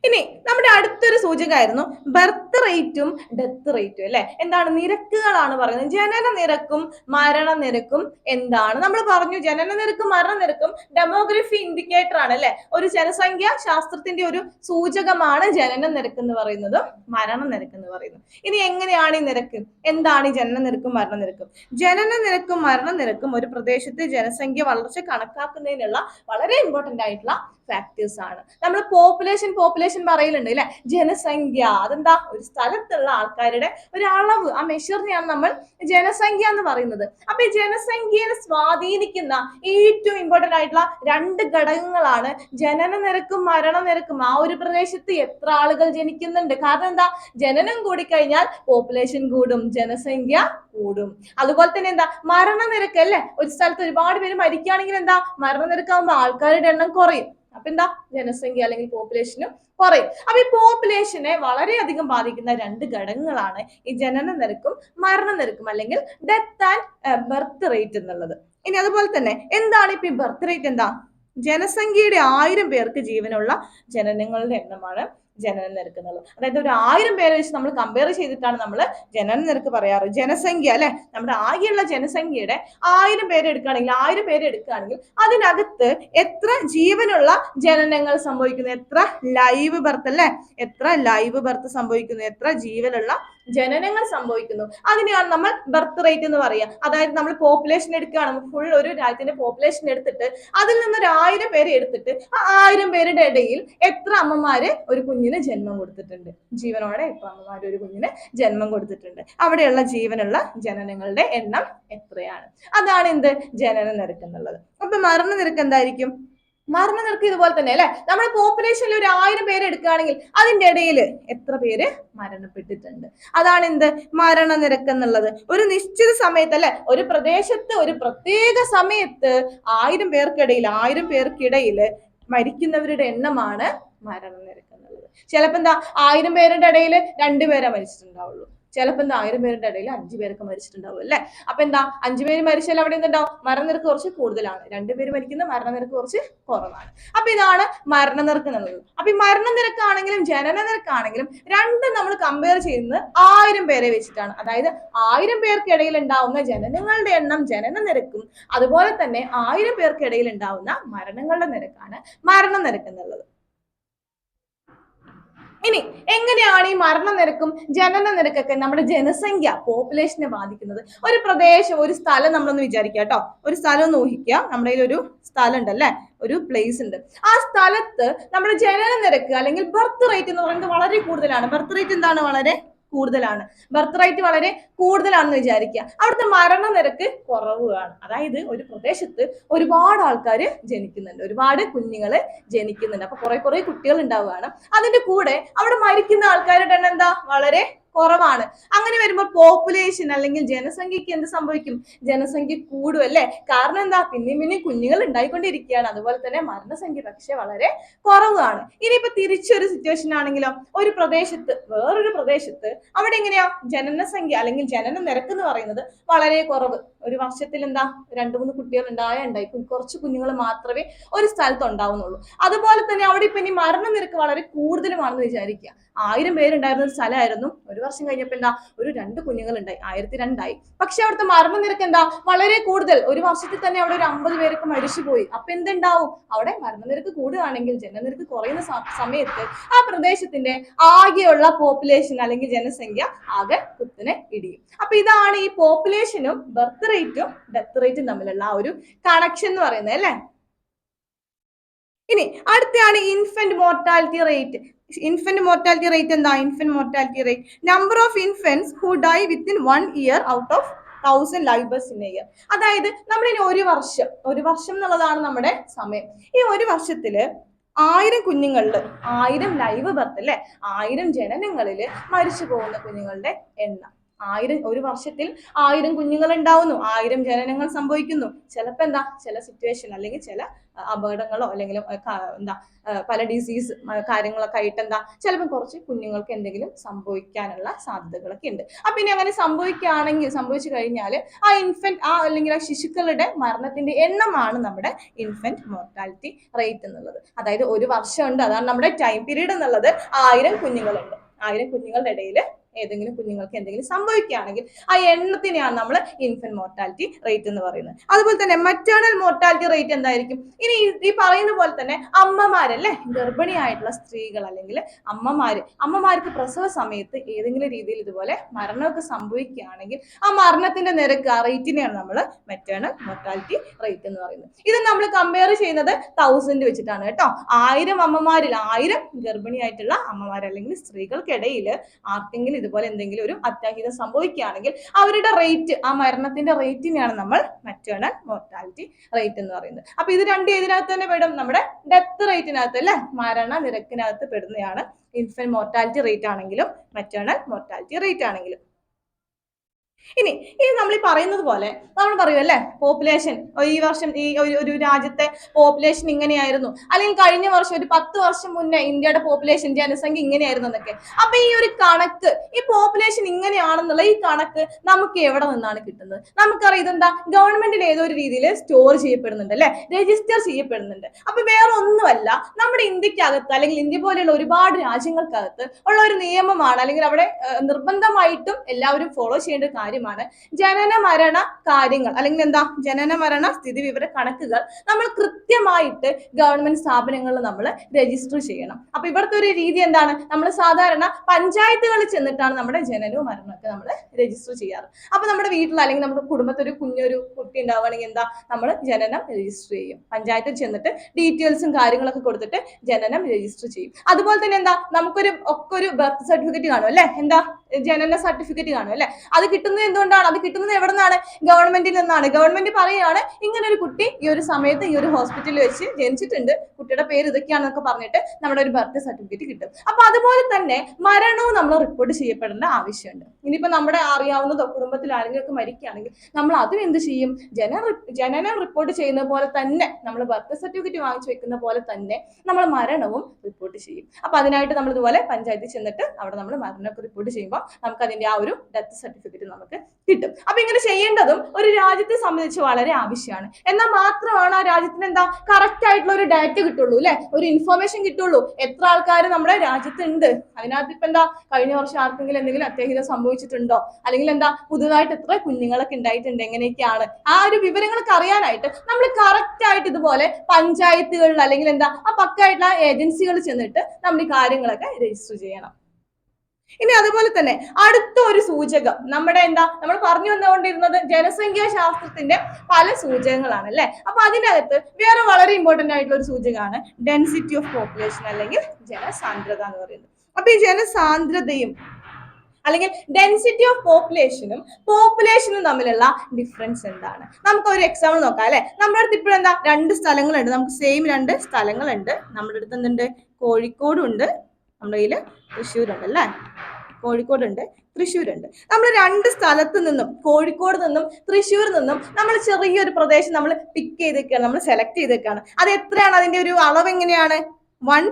ഇനി നമ്മുടെ അടുത്തൊരു സൂചകമായിരുന്നു ബർത്ത് റേറ്റും ഡെത്ത് റേറ്റും അല്ലെ? എന്താണ് നിരക്കുകളാണ് പറയുന്നത്. ജനന നിരക്കും മരണ നിരക്കും എന്താണ്? നമ്മൾ പറഞ്ഞു ജനന നിരക്കും മരണ നിരക്കും ഡെമോഗ്രഫി ഇൻഡിക്കേറ്റർ ആണ് അല്ലെ? ഒരു ജനസംഖ്യ ശാസ്ത്രത്തിന്റെ ഒരു സൂചകമാണ് ജനന നിരക്ക് എന്ന് പറയുന്നതും മരണ നിരക്ക് എന്ന് പറയുന്നത്. ഇനി എങ്ങനെയാണ് ഈ നിരക്ക്? എന്താണ് ഈ ജനന നിരക്കും മരണ നിരക്കും ജനന നിരക്കും മരണ നിരക്കും ഒരു പ്രദേശത്തെ ജനസംഖ്യ വളർച്ച കണക്കാക്കുന്നതിനുള്ള വളരെ ഇമ്പോർട്ടന്റ് ആയിട്ടുള്ള ഫാക്ടേഴ്സ് ആണ്. നമ്മൾ പോപ്പുലേഷൻ പോപ്പുലേഷൻ പറയലുണ്ട് അല്ലെ ജനസംഖ്യ അതെന്താ? ഒരു സ്ഥലത്തുള്ള ആൾക്കാരുടെ ഒരു അളവ്. ആ മെഷറിനെയാണ് നമ്മൾ ജനസംഖ്യ എന്ന് പറയുന്നത്. അപ്പൊ ഈ ജനസംഖ്യയെ സ്വാധീനിക്കുന്ന ഏറ്റവും ഇമ്പോർട്ടന്റ് ആയിട്ടുള്ള രണ്ട് ഘടകങ്ങളാണ് ജനന നിരക്കും മരണ നിരക്കും ആ ഒരു പ്രദേശത്ത് എത്ര ആളുകൾ ജനിക്കുന്നുണ്ട്? കാരണം എന്താ? ജനനം കൂടിക്കഴിഞ്ഞാൽ പോപ്പുലേഷൻ കൂടും ജനസംഖ്യ കൂടും. അതുപോലെ തന്നെ എന്താ? മരണനിരക്ക് അല്ലെ? ഒരു സ്ഥലത്ത് ഒരുപാട് പേര് മരിക്കുകയാണെങ്കിൽ എന്താ? മരണനിരക്കാകുമ്പോൾ ആൾക്കാരുടെ എണ്ണം കുറയും. അപ്പൊ എന്താ? ജനസംഖ്യ അല്ലെങ്കിൽ പോപ്പുലേഷനും കുറയും. അപ്പൊ ഈ പോപ്പുലേഷനെ വളരെയധികം ബാധിക്കുന്ന രണ്ട് ഘടകങ്ങളാണ് ഈ ജനന നിരക്കും മരണ നിരക്കും അല്ലെങ്കിൽ ഡെത്ത് ആൻഡ് ബർത്ത് റേറ്റ് എന്നുള്ളത്. ഇനി അതുപോലെ തന്നെ എന്താണ് ഇപ്പൊ ഈ ബർത്ത് റേറ്റ് എന്താ? ജനസംഖ്യയുടെ ആയിരം പേർക്ക് ജീവനുള്ള ജനനങ്ങളുടെ എണ്ണമാണ്. ജനന നിരക്ക് എന്നുള്ളത് അതായത് ഒരു ആയിരം പേരെ വെച്ച് നമ്മൾ കമ്പയർ ചെയ്തിട്ടാണ് നമ്മൾ ജനന നിരക്ക് പറയാറ്. ജനസംഖ്യ അല്ലെ? നമ്മുടെ ആകെയുള്ള ജനസംഖ്യയുടെ ആയിരം പേരെ എടുക്കുകയാണെങ്കിൽ ആയിരം പേരെ എടുക്കുകയാണെങ്കിൽ അതിനകത്ത് എത്ര ജീവനുള്ള ജനനങ്ങൾ സംഭവിക്കുന്നു? എത്ര ലൈവ് ബർത്ത് അല്ലെ? എത്ര ലൈവ് ബർത്ത് സംഭവിക്കുന്നു? എത്ര ജീവനുള്ള ജനനങ്ങൾ സംഭവിക്കുന്നു. അതിനെയാണ് നമ്മൾ ബർത്ത് റേറ്റ് എന്ന് പറയുക അതായത് നമ്മൾ പോപ്പുലേഷൻ എടുക്കുകയാണ്. ഫുൾ ഒരു രാജ്യത്തിന്റെ പോപ്പുലേഷൻ എടുത്തിട്ട് അതിൽ നിന്ന് ഒരു ആയിരം പേരെ എടുത്തിട്ട് ആ ആയിരം പേരുടെ ഇടയിൽ എത്ര അമ്മമാര് ഒരു കുഞ്ഞിന് ജന്മം കൊടുത്തിട്ടുണ്ട്. ജീവനോടെ എത്ര അമ്മമാർ ഒരു കുഞ്ഞിന് ജന്മം കൊടുത്തിട്ടുണ്ട്. അവിടെയുള്ള ജീവനുള്ള ജനനങ്ങളുടെ എണ്ണം എത്രയാണ്? അതാണ് എന്ത്? ജനന നിരക്ക് എന്നുള്ളത്. അപ്പൊ മരണ നിരക്ക് എന്തായിരിക്കും? മരണനിരക്ക് ഇതുപോലെ തന്നെ അല്ലെ? നമ്മുടെ പോപ്പുലേഷനിൽ ഒരു ആയിരം പേര് എടുക്കുകയാണെങ്കിൽ അതിന്റെ ഇടയിൽ എത്ര പേര് മരണപ്പെട്ടിട്ടുണ്ട്? അതാണ് എന്ത്? മരണനിരക്ക് എന്നുള്ളത്. ഒരു നിശ്ചിത സമയത്ത് അല്ലെ? ഒരു പ്രദേശത്ത് ഒരു പ്രത്യേക സമയത്ത് ആയിരം പേർക്കിടയിൽ ആയിരം പേർക്കിടയിൽ മരിക്കുന്നവരുടെ എണ്ണമാണ് മരണനിരക്ക് എന്നുള്ളത്. ചിലപ്പോ എന്താ? ആയിരം പേരുടെ ഇടയിൽ രണ്ടുപേരെ മരിച്ചിട്ടുണ്ടാവുള്ളൂ. ചിലപ്പോ എന്താ ആയിരം പേരുടെ ഇടയിൽ അഞ്ചു പേരൊക്കെ മരിച്ചിട്ടുണ്ടാവും അല്ലെ? അപ്പൊ എന്താ? അഞ്ചു പേര് മരിച്ചാൽ അവിടെ എന്തുണ്ടാവും? മരണനിരക്ക് കുറച്ച് കൂടുതലാണ്. രണ്ടുപേര് മരിക്കുന്ന മരണനിരക്ക് കുറച്ച് കുറവാണ്. അപ്പൊ ഇതാണ് മരണനിരക്ക് എന്നുള്ളത്. അപ്പൊ ഈ മരണനിരക്കാണെങ്കിലും ജനന നിരക്കാണെങ്കിലും രണ്ടും നമ്മൾ കമ്പയർ ചെയ്യുന്നത് ആയിരം പേരെ വെച്ചിട്ടാണ്. അതായത് ആയിരം പേർക്കിടയിൽ ഉണ്ടാവുന്ന ജനനങ്ങളുടെ എണ്ണം ജനന നിരക്കും അതുപോലെ തന്നെ ആയിരം പേർക്കിടയിൽ ഉണ്ടാവുന്ന മരണങ്ങളുടെ നിരക്കാണ് മരണനിരക്ക് എന്നുള്ളത്. ഇനി എങ്ങനെയാണ് ഈ മരണനിരക്കും ജനന നിരക്കൊക്കെ നമ്മുടെ ജനസംഖ്യ പോപ്പുലേഷനെ ബാധിക്കുന്നത്? ഒരു പ്രദേശം ഒരു സ്ഥലം നമ്മളൊന്ന് വിചാരിക്കുക കേട്ടോ. ഒരു സ്ഥലം ഒന്ന് ഊഹിക്കുക. നമ്മുടെ ഒരു സ്ഥലം ഉണ്ട് അല്ലെ ഒരു പ്ലേസ് ഉണ്ട് ആ സ്ഥലത്ത് നമ്മുടെ ജനന നിരക്ക് അല്ലെങ്കിൽ ബർത്ത് റേറ്റ് എന്ന് പറയുന്നത് വളരെ കൂടുതലാണ്. ബർത്ത് റേറ്റ് എന്താണ് വളരെ കൂടുതലാണ്. ബർത്ത് റൈറ്റ് വളരെ കൂടുതലാണെന്ന് വിചാരിക്കുക. അവിടുത്തെ മരണനിരക്ക് കുറവാണ് അതായത് ഒരു പ്രദേശത്ത് ഒരുപാട് ആൾക്കാർ ജനിക്കുന്നുണ്ട്. ഒരുപാട് കുഞ്ഞുങ്ങൾ ജനിക്കുന്നുണ്ട്. അപ്പൊ കുറെ കുറെ കുട്ടികൾ ഉണ്ടാവുകയാണ്. അതിന്റെ കൂടെ അവിടെ മരിക്കുന്ന ആൾക്കാരുടെ എണ്ണം എന്താ? വളരെ കുറവാണ്. അങ്ങനെ വരുമ്പോൾ പോപ്പുലേഷൻ അല്ലെങ്കിൽ ജനസംഖ്യക്ക് എന്ത് സംഭവിക്കും? ജനസംഖ്യ കൂടും അല്ലേ? കാരണം എന്താ? പിന്നെയും പിന്നെയും കുഞ്ഞുങ്ങൾ ഉണ്ടായിക്കൊണ്ടിരിക്കുകയാണ്. അതുപോലെ തന്നെ മരണസംഖ്യ പക്ഷേ വളരെ കുറവാണ്. ഇനിയിപ്പോ തിരിച്ചൊരു സിറ്റുവേഷൻ ആണെങ്കിലോ? ഒരു പ്രദേശത്ത് വേറൊരു പ്രദേശത്ത് അവിടെ എങ്ങനെയാ? ജനനസംഖ്യ അല്ലെങ്കിൽ ജനന നിരക്ക് എന്ന് പറയുന്നത് വളരെ കുറവ്. ഒരു വർഷത്തിൽ എന്താ രണ്ടു മൂന്ന് കുട്ടികൾ ഉണ്ടായ ഉണ്ടായിരിക്കും. കുറച്ച് കുഞ്ഞുങ്ങൾ മാത്രമേ ഒരു സ്ഥലത്ത് ഉണ്ടാവുന്നുള്ളൂ. അതുപോലെ തന്നെ അവിടെ ഇപ്പൊ ഇനി മരണനിരക്ക് വളരെ കൂടുതലുമാണെന്ന് വിചാരിക്കുക. ആയിരം പേരുണ്ടായിരുന്ന ഒരു സ്ഥലമായിരുന്നു. ഒരു വർഷം കഴിഞ്ഞപ്പോൾ എന്താ ഒരു രണ്ട് കുഞ്ഞുങ്ങൾ ഉണ്ടായി. ആയിരത്തി രണ്ടായി. പക്ഷെ അവിടുത്തെ മരണനിരക്ക് എന്താ വളരെ കൂടുതൽ. ഒരു വർഷത്തിൽ തന്നെ അവിടെ ഒരു അമ്പത് പേരൊക്കെ മരിച്ചുപോയി അപ്പൊ എന്തുണ്ടാവും? അവിടെ മരണനിരക്ക് കൂടുകയാണെങ്കിൽ ജനനിരക്ക് കുറയുന്ന സമയത്ത് ആ പ്രദേശത്തിന്റെ ആകെയുള്ള പോപ്പുലേഷൻ അല്ലെങ്കിൽ ജനസംഖ്യ ആകെ കുത്തിനെ ഇടിയും. അപ്പൊ ഇതാണ് ഈ പോപ്പുലേഷനും ബർത്ത് റേറ്റും ഡെത്ത് റേറ്റും തമ്മിലുള്ള ആ ഒരു കണക്ഷൻ എന്ന് പറയുന്നത് അല്ലേ? ഇനി അടുത്താണ് infant mortality rate infant mortality rate എന്താ? Infant mortality rate number of infants who die within one year out of thousand live births in year അതായത് നമ്മളിനി ഒരു വർഷം ഒരു വർഷം എന്നുള്ളതാണ് നമ്മുടെ സമയം. ഈ ഒരു വർഷത്തിൽ ആയിരം കുഞ്ഞുങ്ങളിൽ ആയിരം ലൈവ് ബർത്ത് അല്ലെ? ആയിരം ജനനങ്ങളിൽ മരിച്ചു പോകുന്ന കുഞ്ഞുങ്ങളുടെ എണ്ണം. ആയിരം ഒരു വർഷത്തിൽ ആയിരം കുഞ്ഞുങ്ങൾ ഉണ്ടാവുന്നു ആയിരം ജനനങ്ങൾ സംഭവിക്കുന്നു. ചിലപ്പോൾ എന്താ? ചില സിറ്റുവേഷൻ അല്ലെങ്കിൽ ചില അപകടങ്ങളോ അല്ലെങ്കിൽ എന്താ പല ഡിസീസ് കാര്യങ്ങളൊക്കെ ആയിട്ട് എന്താ? ചിലപ്പോൾ കുറച്ച് കുഞ്ഞുങ്ങൾക്ക് എന്തെങ്കിലും സംഭവിക്കാനുള്ള സാധ്യതകളൊക്കെ ഉണ്ട്. അപ്പൊ ഇനി അങ്ങനെ സംഭവിക്കുകയാണെങ്കിൽ സംഭവിച്ചു കഴിഞ്ഞാൽ ആ ഇൻഫന്റ് ആ അല്ലെങ്കിൽ ആ ശിശുക്കളുടെ മരണത്തിന്റെ എണ്ണമാണ് നമ്മുടെ ഇൻഫന്റ് മോർട്ടാലിറ്റി റേറ്റ് എന്നുള്ളത്. അതായത് ഒരു വർഷമുണ്ട്. അതാണ് നമ്മുടെ ടൈം പീരീഡ് എന്നുള്ളത്. ആയിരം കുഞ്ഞുങ്ങളുണ്ട്. ആയിരം കുഞ്ഞുങ്ങളുടെ ഇടയിൽ ഏതെങ്കിലും കുഞ്ഞുങ്ങൾക്ക് എന്തെങ്കിലും സംഭവിക്കുകയാണെങ്കിൽ ആ എണ്ണത്തിനെയാണ് നമ്മൾ ഇൻഫൻ മോർട്ടാലിറ്റി റേറ്റ് എന്ന് പറയുന്നത്. അതുപോലെ തന്നെ മറ്റേണൽ മോർട്ടാലിറ്റി റേറ്റ് എന്തായിരിക്കും? ഇനി ഈ- പറയുന്ന പോലെ തന്നെ അമ്മമാരല്ലേ? ഗർഭിണിയായിട്ടുള്ള സ്ത്രീകൾ അല്ലെങ്കിൽ അമ്മമാര്. അമ്മമാർക്ക് പ്രസവ സമയത്ത് ഏതെങ്കിലും രീതിയിൽ ഇതുപോലെ മരണമൊക്കെ സംഭവിക്കുകയാണെങ്കിൽ ആ മരണത്തിന്റെ നിരക്ക് ആ റേറ്റിനെയാണ് നമ്മൾ മറ്റേണൽ മോർട്ടാലിറ്റി റേറ്റ് എന്ന് പറയുന്നത്. ഇത് നമ്മൾ കമ്പയർ ചെയ്യുന്നത് തൗസൻഡ് വെച്ചിട്ടാണ് കേട്ടോ. ആയിരം അമ്മമാരിൽ ആയിരം ഗർഭിണിയായിട്ടുള്ള അമ്മമാർ അല്ലെങ്കിൽ സ്ത്രീകൾക്കിടയിൽ ആർക്കെങ്കിലും ഇതുപോലെ എന്തെങ്കിലും ഒരു അത്യാഹിതം സംഭവിക്കുകയാണെങ്കിൽ അവരുടെ റേറ്റ് ആ മരണത്തിന്റെ റേറ്റിനെയാണ് നമ്മൾ മറ്റേണൽ മോർട്ടാലിറ്റി റേറ്റ് എന്ന് പറയുന്നത്. അപ്പൊ ഇത് രണ്ട് ഇതിനകത്ത് തന്നെ പെടും? നമ്മുടെ ഡെത്ത് റേറ്റിനകത്ത് അല്ലെ? മരണ നിരക്കിനകത്ത് പെടുന്നതാണ് ഇൻഫൻ മോർട്ടാലിറ്റി റേറ്റ് ആണെങ്കിലും മറ്റേണൽ മോർട്ടാലിറ്റി റേറ്റ് ആണെങ്കിലും. ഇനി ഇനി നമ്മൾ ഈ പറയുന്നത് പോലെ നമ്മൾ പറയുമല്ലേ പോപ്പുലേഷൻ ഈ വർഷം ഈ ഒരു രാജ്യത്തെ പോപ്പുലേഷൻ ഇങ്ങനെയായിരുന്നു. അല്ലെങ്കിൽ കഴിഞ്ഞ വർഷം ഒരു പത്ത് വർഷം മുന്നേ ഇന്ത്യയുടെ പോപ്പുലേഷൻ ജനസംഖ്യ ഇങ്ങനെയായിരുന്നു എന്നൊക്കെ. അപ്പൊ ഈ ഒരു കണക്ക് ഈ പോപ്പുലേഷൻ ഇങ്ങനെയാണെന്നുള്ള ഈ കണക്ക് നമുക്ക് എവിടെ നിന്നാണ് കിട്ടുന്നത്? നമുക്കറിയാം ഇതെന്താ? ഗവൺമെന്റിന് ഏതോ ഒരു രീതിയിൽ സ്റ്റോർ ചെയ്യപ്പെടുന്നുണ്ട് അല്ലെ? രജിസ്റ്റർ ചെയ്യപ്പെടുന്നുണ്ട്. അപ്പൊ വേറെ ഒന്നുമല്ല നമ്മുടെ ഇന്ത്യക്കകത്ത് അല്ലെങ്കിൽ ഇന്ത്യ പോലെയുള്ള ഒരുപാട് രാജ്യങ്ങൾക്കകത്ത് ഉള്ള ഒരു നിയമമാണ് അല്ലെങ്കിൽ അവിടെ നിർബന്ധമായിട്ടും എല്ലാവരും ഫോളോ ചെയ്യേണ്ട ഒരു കാര്യമാണ്. ജനന മരണ കാര്യങ്ങൾ അല്ലെങ്കിൽ എന്താ? ജനന മരണ സ്ഥിതി വിവര കണക്കുകൾ നമ്മൾ കൃത്യമായിട്ട് ഗവൺമെന്റ് സ്ഥാപനങ്ങളിൽ നമ്മൾ രജിസ്റ്റർ ചെയ്യണം. അപ്പൊ ഇവിടുത്തെ ഒരു രീതി എന്താണ്? നമ്മൾ സാധാരണ പഞ്ചായത്തുകളിൽ ചെന്നിട്ടാണ് നമ്മുടെ ജനനവും മരണവും ഒക്കെ നമ്മൾ രജിസ്റ്റർ ചെയ്യാറ്. അപ്പൊ നമ്മുടെ വീട്ടിൽ അല്ലെങ്കിൽ നമ്മുടെ കുടുംബത്തിൽ ഒരു കുഞ്ഞൊരു കുട്ടി ഉണ്ടാവുകയാണെങ്കിൽ എന്താ? നമ്മൾ ജനനം രജിസ്റ്റർ ചെയ്യും. പഞ്ചായത്തിൽ ചെന്നിട്ട് ഡീറ്റെയിൽസും കാര്യങ്ങളൊക്കെ കൊടുത്തിട്ട് ജനനം രജിസ്റ്റർ ചെയ്യും. അതുപോലെ തന്നെ എന്താ? നമുക്കൊരു ഒക്കെ ഒരു ബർത്ത് സർട്ടിഫിക്കറ്റ് കാണും അല്ലെ? എന്താ? ജനന സർട്ടിഫിക്കറ്റ് കാണും അല്ലെ? അത് കിട്ടുന്നത് എന്തുകൊണ്ടാണ്? അത് കിട്ടുന്നത് എവിടെ നിന്നാണ് ഗവൺമെന്റിൽ നിന്നാണ്. ഗവൺമെന്റ് പറയുകയാണ് ഇങ്ങനെ ഒരു കുട്ടി ഈ ഒരു സമയത്ത് ഈ ഒരു ഹോസ്പിറ്റലിൽ വെച്ച് ജനിച്ചിട്ടുണ്ട്. കുട്ടിയുടെ പേര് ഇതൊക്കെയാണെന്നൊക്കെ പറഞ്ഞിട്ട് നമ്മുടെ ഒരു ബർത്ത് സർട്ടിഫിക്കറ്റ് കിട്ടും. അപ്പൊ അതുപോലെ തന്നെ മരണവും നമ്മൾ റിപ്പോർട്ട് ചെയ്യപ്പെടേണ്ട ആവശ്യമുണ്ട്. ഇനിയിപ്പോ നമ്മുടെ അറിയാവുന്നതോ കുടുംബത്തിൽ ആരെങ്കിലും ഒക്കെ മരിക്കുകയാണെങ്കിൽ നമ്മൾ അതും എന്ത് ചെയ്യും? ജന ജനനം റിപ്പോർട്ട് ചെയ്യുന്ന പോലെ തന്നെ നമ്മൾ ബർത്ത് സർട്ടിഫിക്കറ്റ് വാങ്ങിച്ചു വെക്കുന്ന പോലെ തന്നെ നമ്മൾ മരണവും റിപ്പോർട്ട് ചെയ്യും. അപ്പൊ അതിനായിട്ട് നമ്മൾ ഇതുപോലെ പഞ്ചായത്തിൽ ചെന്നിട്ട് അവിടെ നമ്മൾ മരണമൊക്കെ റിപ്പോർട്ട് ചെയ്യുമ്പോൾ നമുക്ക് അതിന്റെ ആ ഒരു ഡെത്ത് സർട്ടിഫിക്കറ്റ് നമുക്ക് കിട്ടും. അപ്പൊ ഇങ്ങനെ ചെയ്യേണ്ടതും ഒരു രാജ്യത്തെ സംബന്ധിച്ച് വളരെ ആവശ്യമാണ്. എന്നാൽ മാത്രമാണ് ആ രാജ്യത്തിന് എന്താ കറക്റ്റ് ആയിട്ടുള്ള ഒരു ഡാറ്റ കിട്ടുള്ളൂ അല്ലെ? ഒരു ഇൻഫർമേഷൻ കിട്ടുള്ളൂ. എത്ര ആൾക്കാർ നമ്മുടെ രാജ്യത്തുണ്ട്? അതിനകത്ത് ഇപ്പൊ എന്താ കഴിഞ്ഞ വർഷം ആർക്കെങ്കിലും എന്തെങ്കിലും അത്യാഹിതം സംഭവിച്ചിട്ടുണ്ടോ? അല്ലെങ്കിൽ എന്താ പുതുതായിട്ട് എത്ര കുഞ്ഞുങ്ങളൊക്കെ ഉണ്ടായിട്ടുണ്ട്? എങ്ങനെയൊക്കെയാണ്? ആ ഒരു വിവരങ്ങളൊക്കെ അറിയാനായിട്ട് നമ്മൾ കറക്റ്റ് ആയിട്ട് ഇതുപോലെ പഞ്ചായത്തുകളിൽ അല്ലെങ്കിൽ എന്താ ആ പക്കായിട്ടുള്ള ഏജൻസികളിൽ ചെന്നിട്ട് നമ്മൾ ഈ കാര്യങ്ങളൊക്കെ രജിസ്റ്റർ ചെയ്യണം. ഇനി അതുപോലെ തന്നെ അടുത്ത ഒരു സൂചകം. നമ്മുടെ എന്താ? നമ്മൾ പറഞ്ഞു വന്നുകൊണ്ടിരുന്നത് ജനസംഖ്യാ ശാസ്ത്രത്തിന്റെ പല സൂചകങ്ങളാണ് അല്ലെ? അപ്പൊ അതിനകത്ത് വേറെ വളരെ ഇമ്പോർട്ടന്റ് ആയിട്ടുള്ള ഒരു സൂചകമാണ് ഡെൻസിറ്റി ഓഫ് പോപ്പുലേഷൻ അല്ലെങ്കിൽ ജനസാന്ദ്രത എന്ന് പറയുന്നത്. അപ്പൊ ഈ ജനസാന്ദ്രതയും അല്ലെങ്കിൽ ഡെൻസിറ്റി ഓഫ് പോപ്പുലേഷനും പോപ്പുലേഷനും തമ്മിലുള്ള ഡിഫറൻസ് എന്താണ്? നമുക്ക് ഒരു എക്സാമ്പിൾ നോക്കാം അല്ലെ? നമ്മുടെ അടുത്ത് ഇപ്പോഴെന്താ? രണ്ട് സ്ഥലങ്ങളുണ്ട്. നമുക്ക് സെയിം രണ്ട് സ്ഥലങ്ങളുണ്ട്. നമ്മുടെ അടുത്ത് എന്തുണ്ട്? കോഴിക്കോടും ഉണ്ട് നമ്മുടെ കയ്യിൽ തൃശ്ശൂരുണ്ട് അല്ലേ? കോഴിക്കോടുണ്ട് തൃശ്ശൂരുണ്ട്. നമ്മൾ രണ്ട് സ്ഥലത്ത് നിന്നും കോഴിക്കോട് നിന്നും തൃശ്ശൂർ നിന്നും നമ്മൾ ചെറിയൊരു പ്രദേശം നമ്മൾ പിക്ക് ചെയ്തേക്കാണ് നമ്മൾ സെലക്ട് ചെയ്തേക്കാണ്. അത് എത്രയാണ്? അതിന്റെ ഒരു അളവ് എങ്ങനെയാണ്? വൺ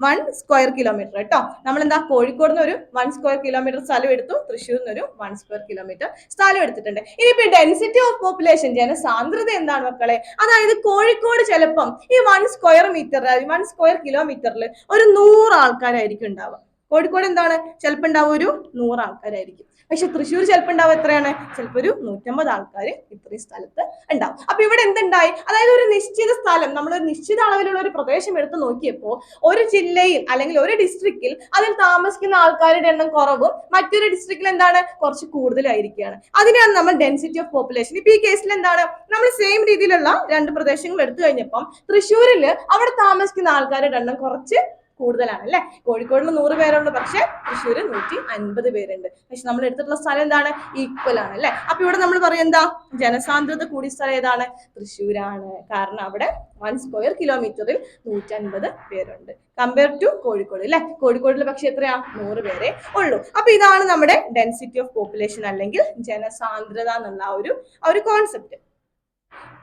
വൺ സ്ക്വയർ കിലോമീറ്റർ കേട്ടോ? നമ്മൾ എന്താ കോഴിക്കോട് നിന്ന് ഒരു വൺ സ്ക്വയർ കിലോമീറ്റർ സ്ഥലം എടുത്തു തൃശ്ശൂരിൽ നിന്ന് ഒരു വൺ സ്ക്വയർ കിലോമീറ്റർ സ്ഥലം എടുത്തിട്ടുണ്ട്. ഇനിയിപ്പോ ഡെൻസിറ്റി ഓഫ് പോപ്പുലേഷൻ ജനസാന്ദ്രത എന്താണ് മക്കളെ? അതായത് കോഴിക്കോട് ചിലപ്പം ഈ one square metre one square കിലോമീറ്ററിൽ ഒരു നൂറ് ആൾക്കാരായിരിക്കും ഉണ്ടാവുക. കോഴിക്കോട് എന്താണ്? ചിലപ്പോൾ ഉണ്ടാവുക ഒരു നൂറ് ആൾക്കാരായിരിക്കും. പക്ഷെ തൃശ്ശൂർ ചിലപ്പോൾ ഉണ്ടാവുക എത്രയാണ്? ചിലപ്പോൾ ഒരു നൂറ്റമ്പത് ആൾക്കാർ ഇത്രയും സ്ഥലത്ത് ഉണ്ടാവും അപ്പൊ ഇവിടെ എന്തുണ്ടായി? അതായത് ഒരു നിശ്ചിത സ്ഥലം നമ്മൾ ഒരു നിശ്ചിത അളവിലുള്ള ഒരു പ്രദേശം എടുത്ത് നോക്കിയപ്പോൾ ഒരു ജില്ലയിൽ അല്ലെങ്കിൽ ഒരു ഡിസ്ട്രിക്റ്റിൽ അതിൽ താമസിക്കുന്ന ആൾക്കാരുടെ എണ്ണം കുറവും മറ്റൊരു ഡിസ്ട്രിക്റ്റിൽ എന്താണ്? കുറച്ച് കൂടുതലായിരിക്കുകയാണ്. അതിനെയാണ് നമ്മൾ ഡെൻസിറ്റി ഓഫ് പോപ്പുലേഷൻ ഇപ്പൊ ഈ കേസിൽ എന്താണ്? നമ്മൾ സെയിം രീതിയിലുള്ള രണ്ട് പ്രദേശങ്ങൾ എടുത്തു കഴിഞ്ഞപ്പം തൃശ്ശൂരിൽ അവിടെ താമസിക്കുന്ന ആൾക്കാരുടെ എണ്ണം കുറച്ച് കൂടുതലാണ് അല്ലെ? കോഴിക്കോടിൽ നൂറ് പേരുള്ളൂ പക്ഷെ തൃശ്ശൂര് നൂറ്റി അൻപത് പേരുണ്ട്. പക്ഷെ നമ്മൾ എടുത്തിട്ടുള്ള സ്ഥലം എന്താണ്? ഈക്വൽ ആണ് അല്ലെ? അപ്പൊ ഇവിടെ നമ്മൾ പറയും എന്താ? ജനസാന്ദ്രത കൂടിയ സ്ഥലം ഏതാണ്? തൃശ്ശൂരാണ്. കാരണം അവിടെ വൺ സ്ക്വയർ കിലോമീറ്ററിൽ നൂറ്റൻപത് പേരുണ്ട്. കമ്പയർ ടു കോഴിക്കോട് അല്ലെ? കോഴിക്കോടിൽ പക്ഷെ എത്രയാ? നൂറ് പേരെ ഉള്ളൂ. അപ്പൊ ഇതാണ് നമ്മുടെ ഡെൻസിറ്റി ഓഫ് പോപ്പുലേഷൻ അല്ലെങ്കിൽ ജനസാന്ദ്രത എന്നുള്ള ഒരു ഒരു concept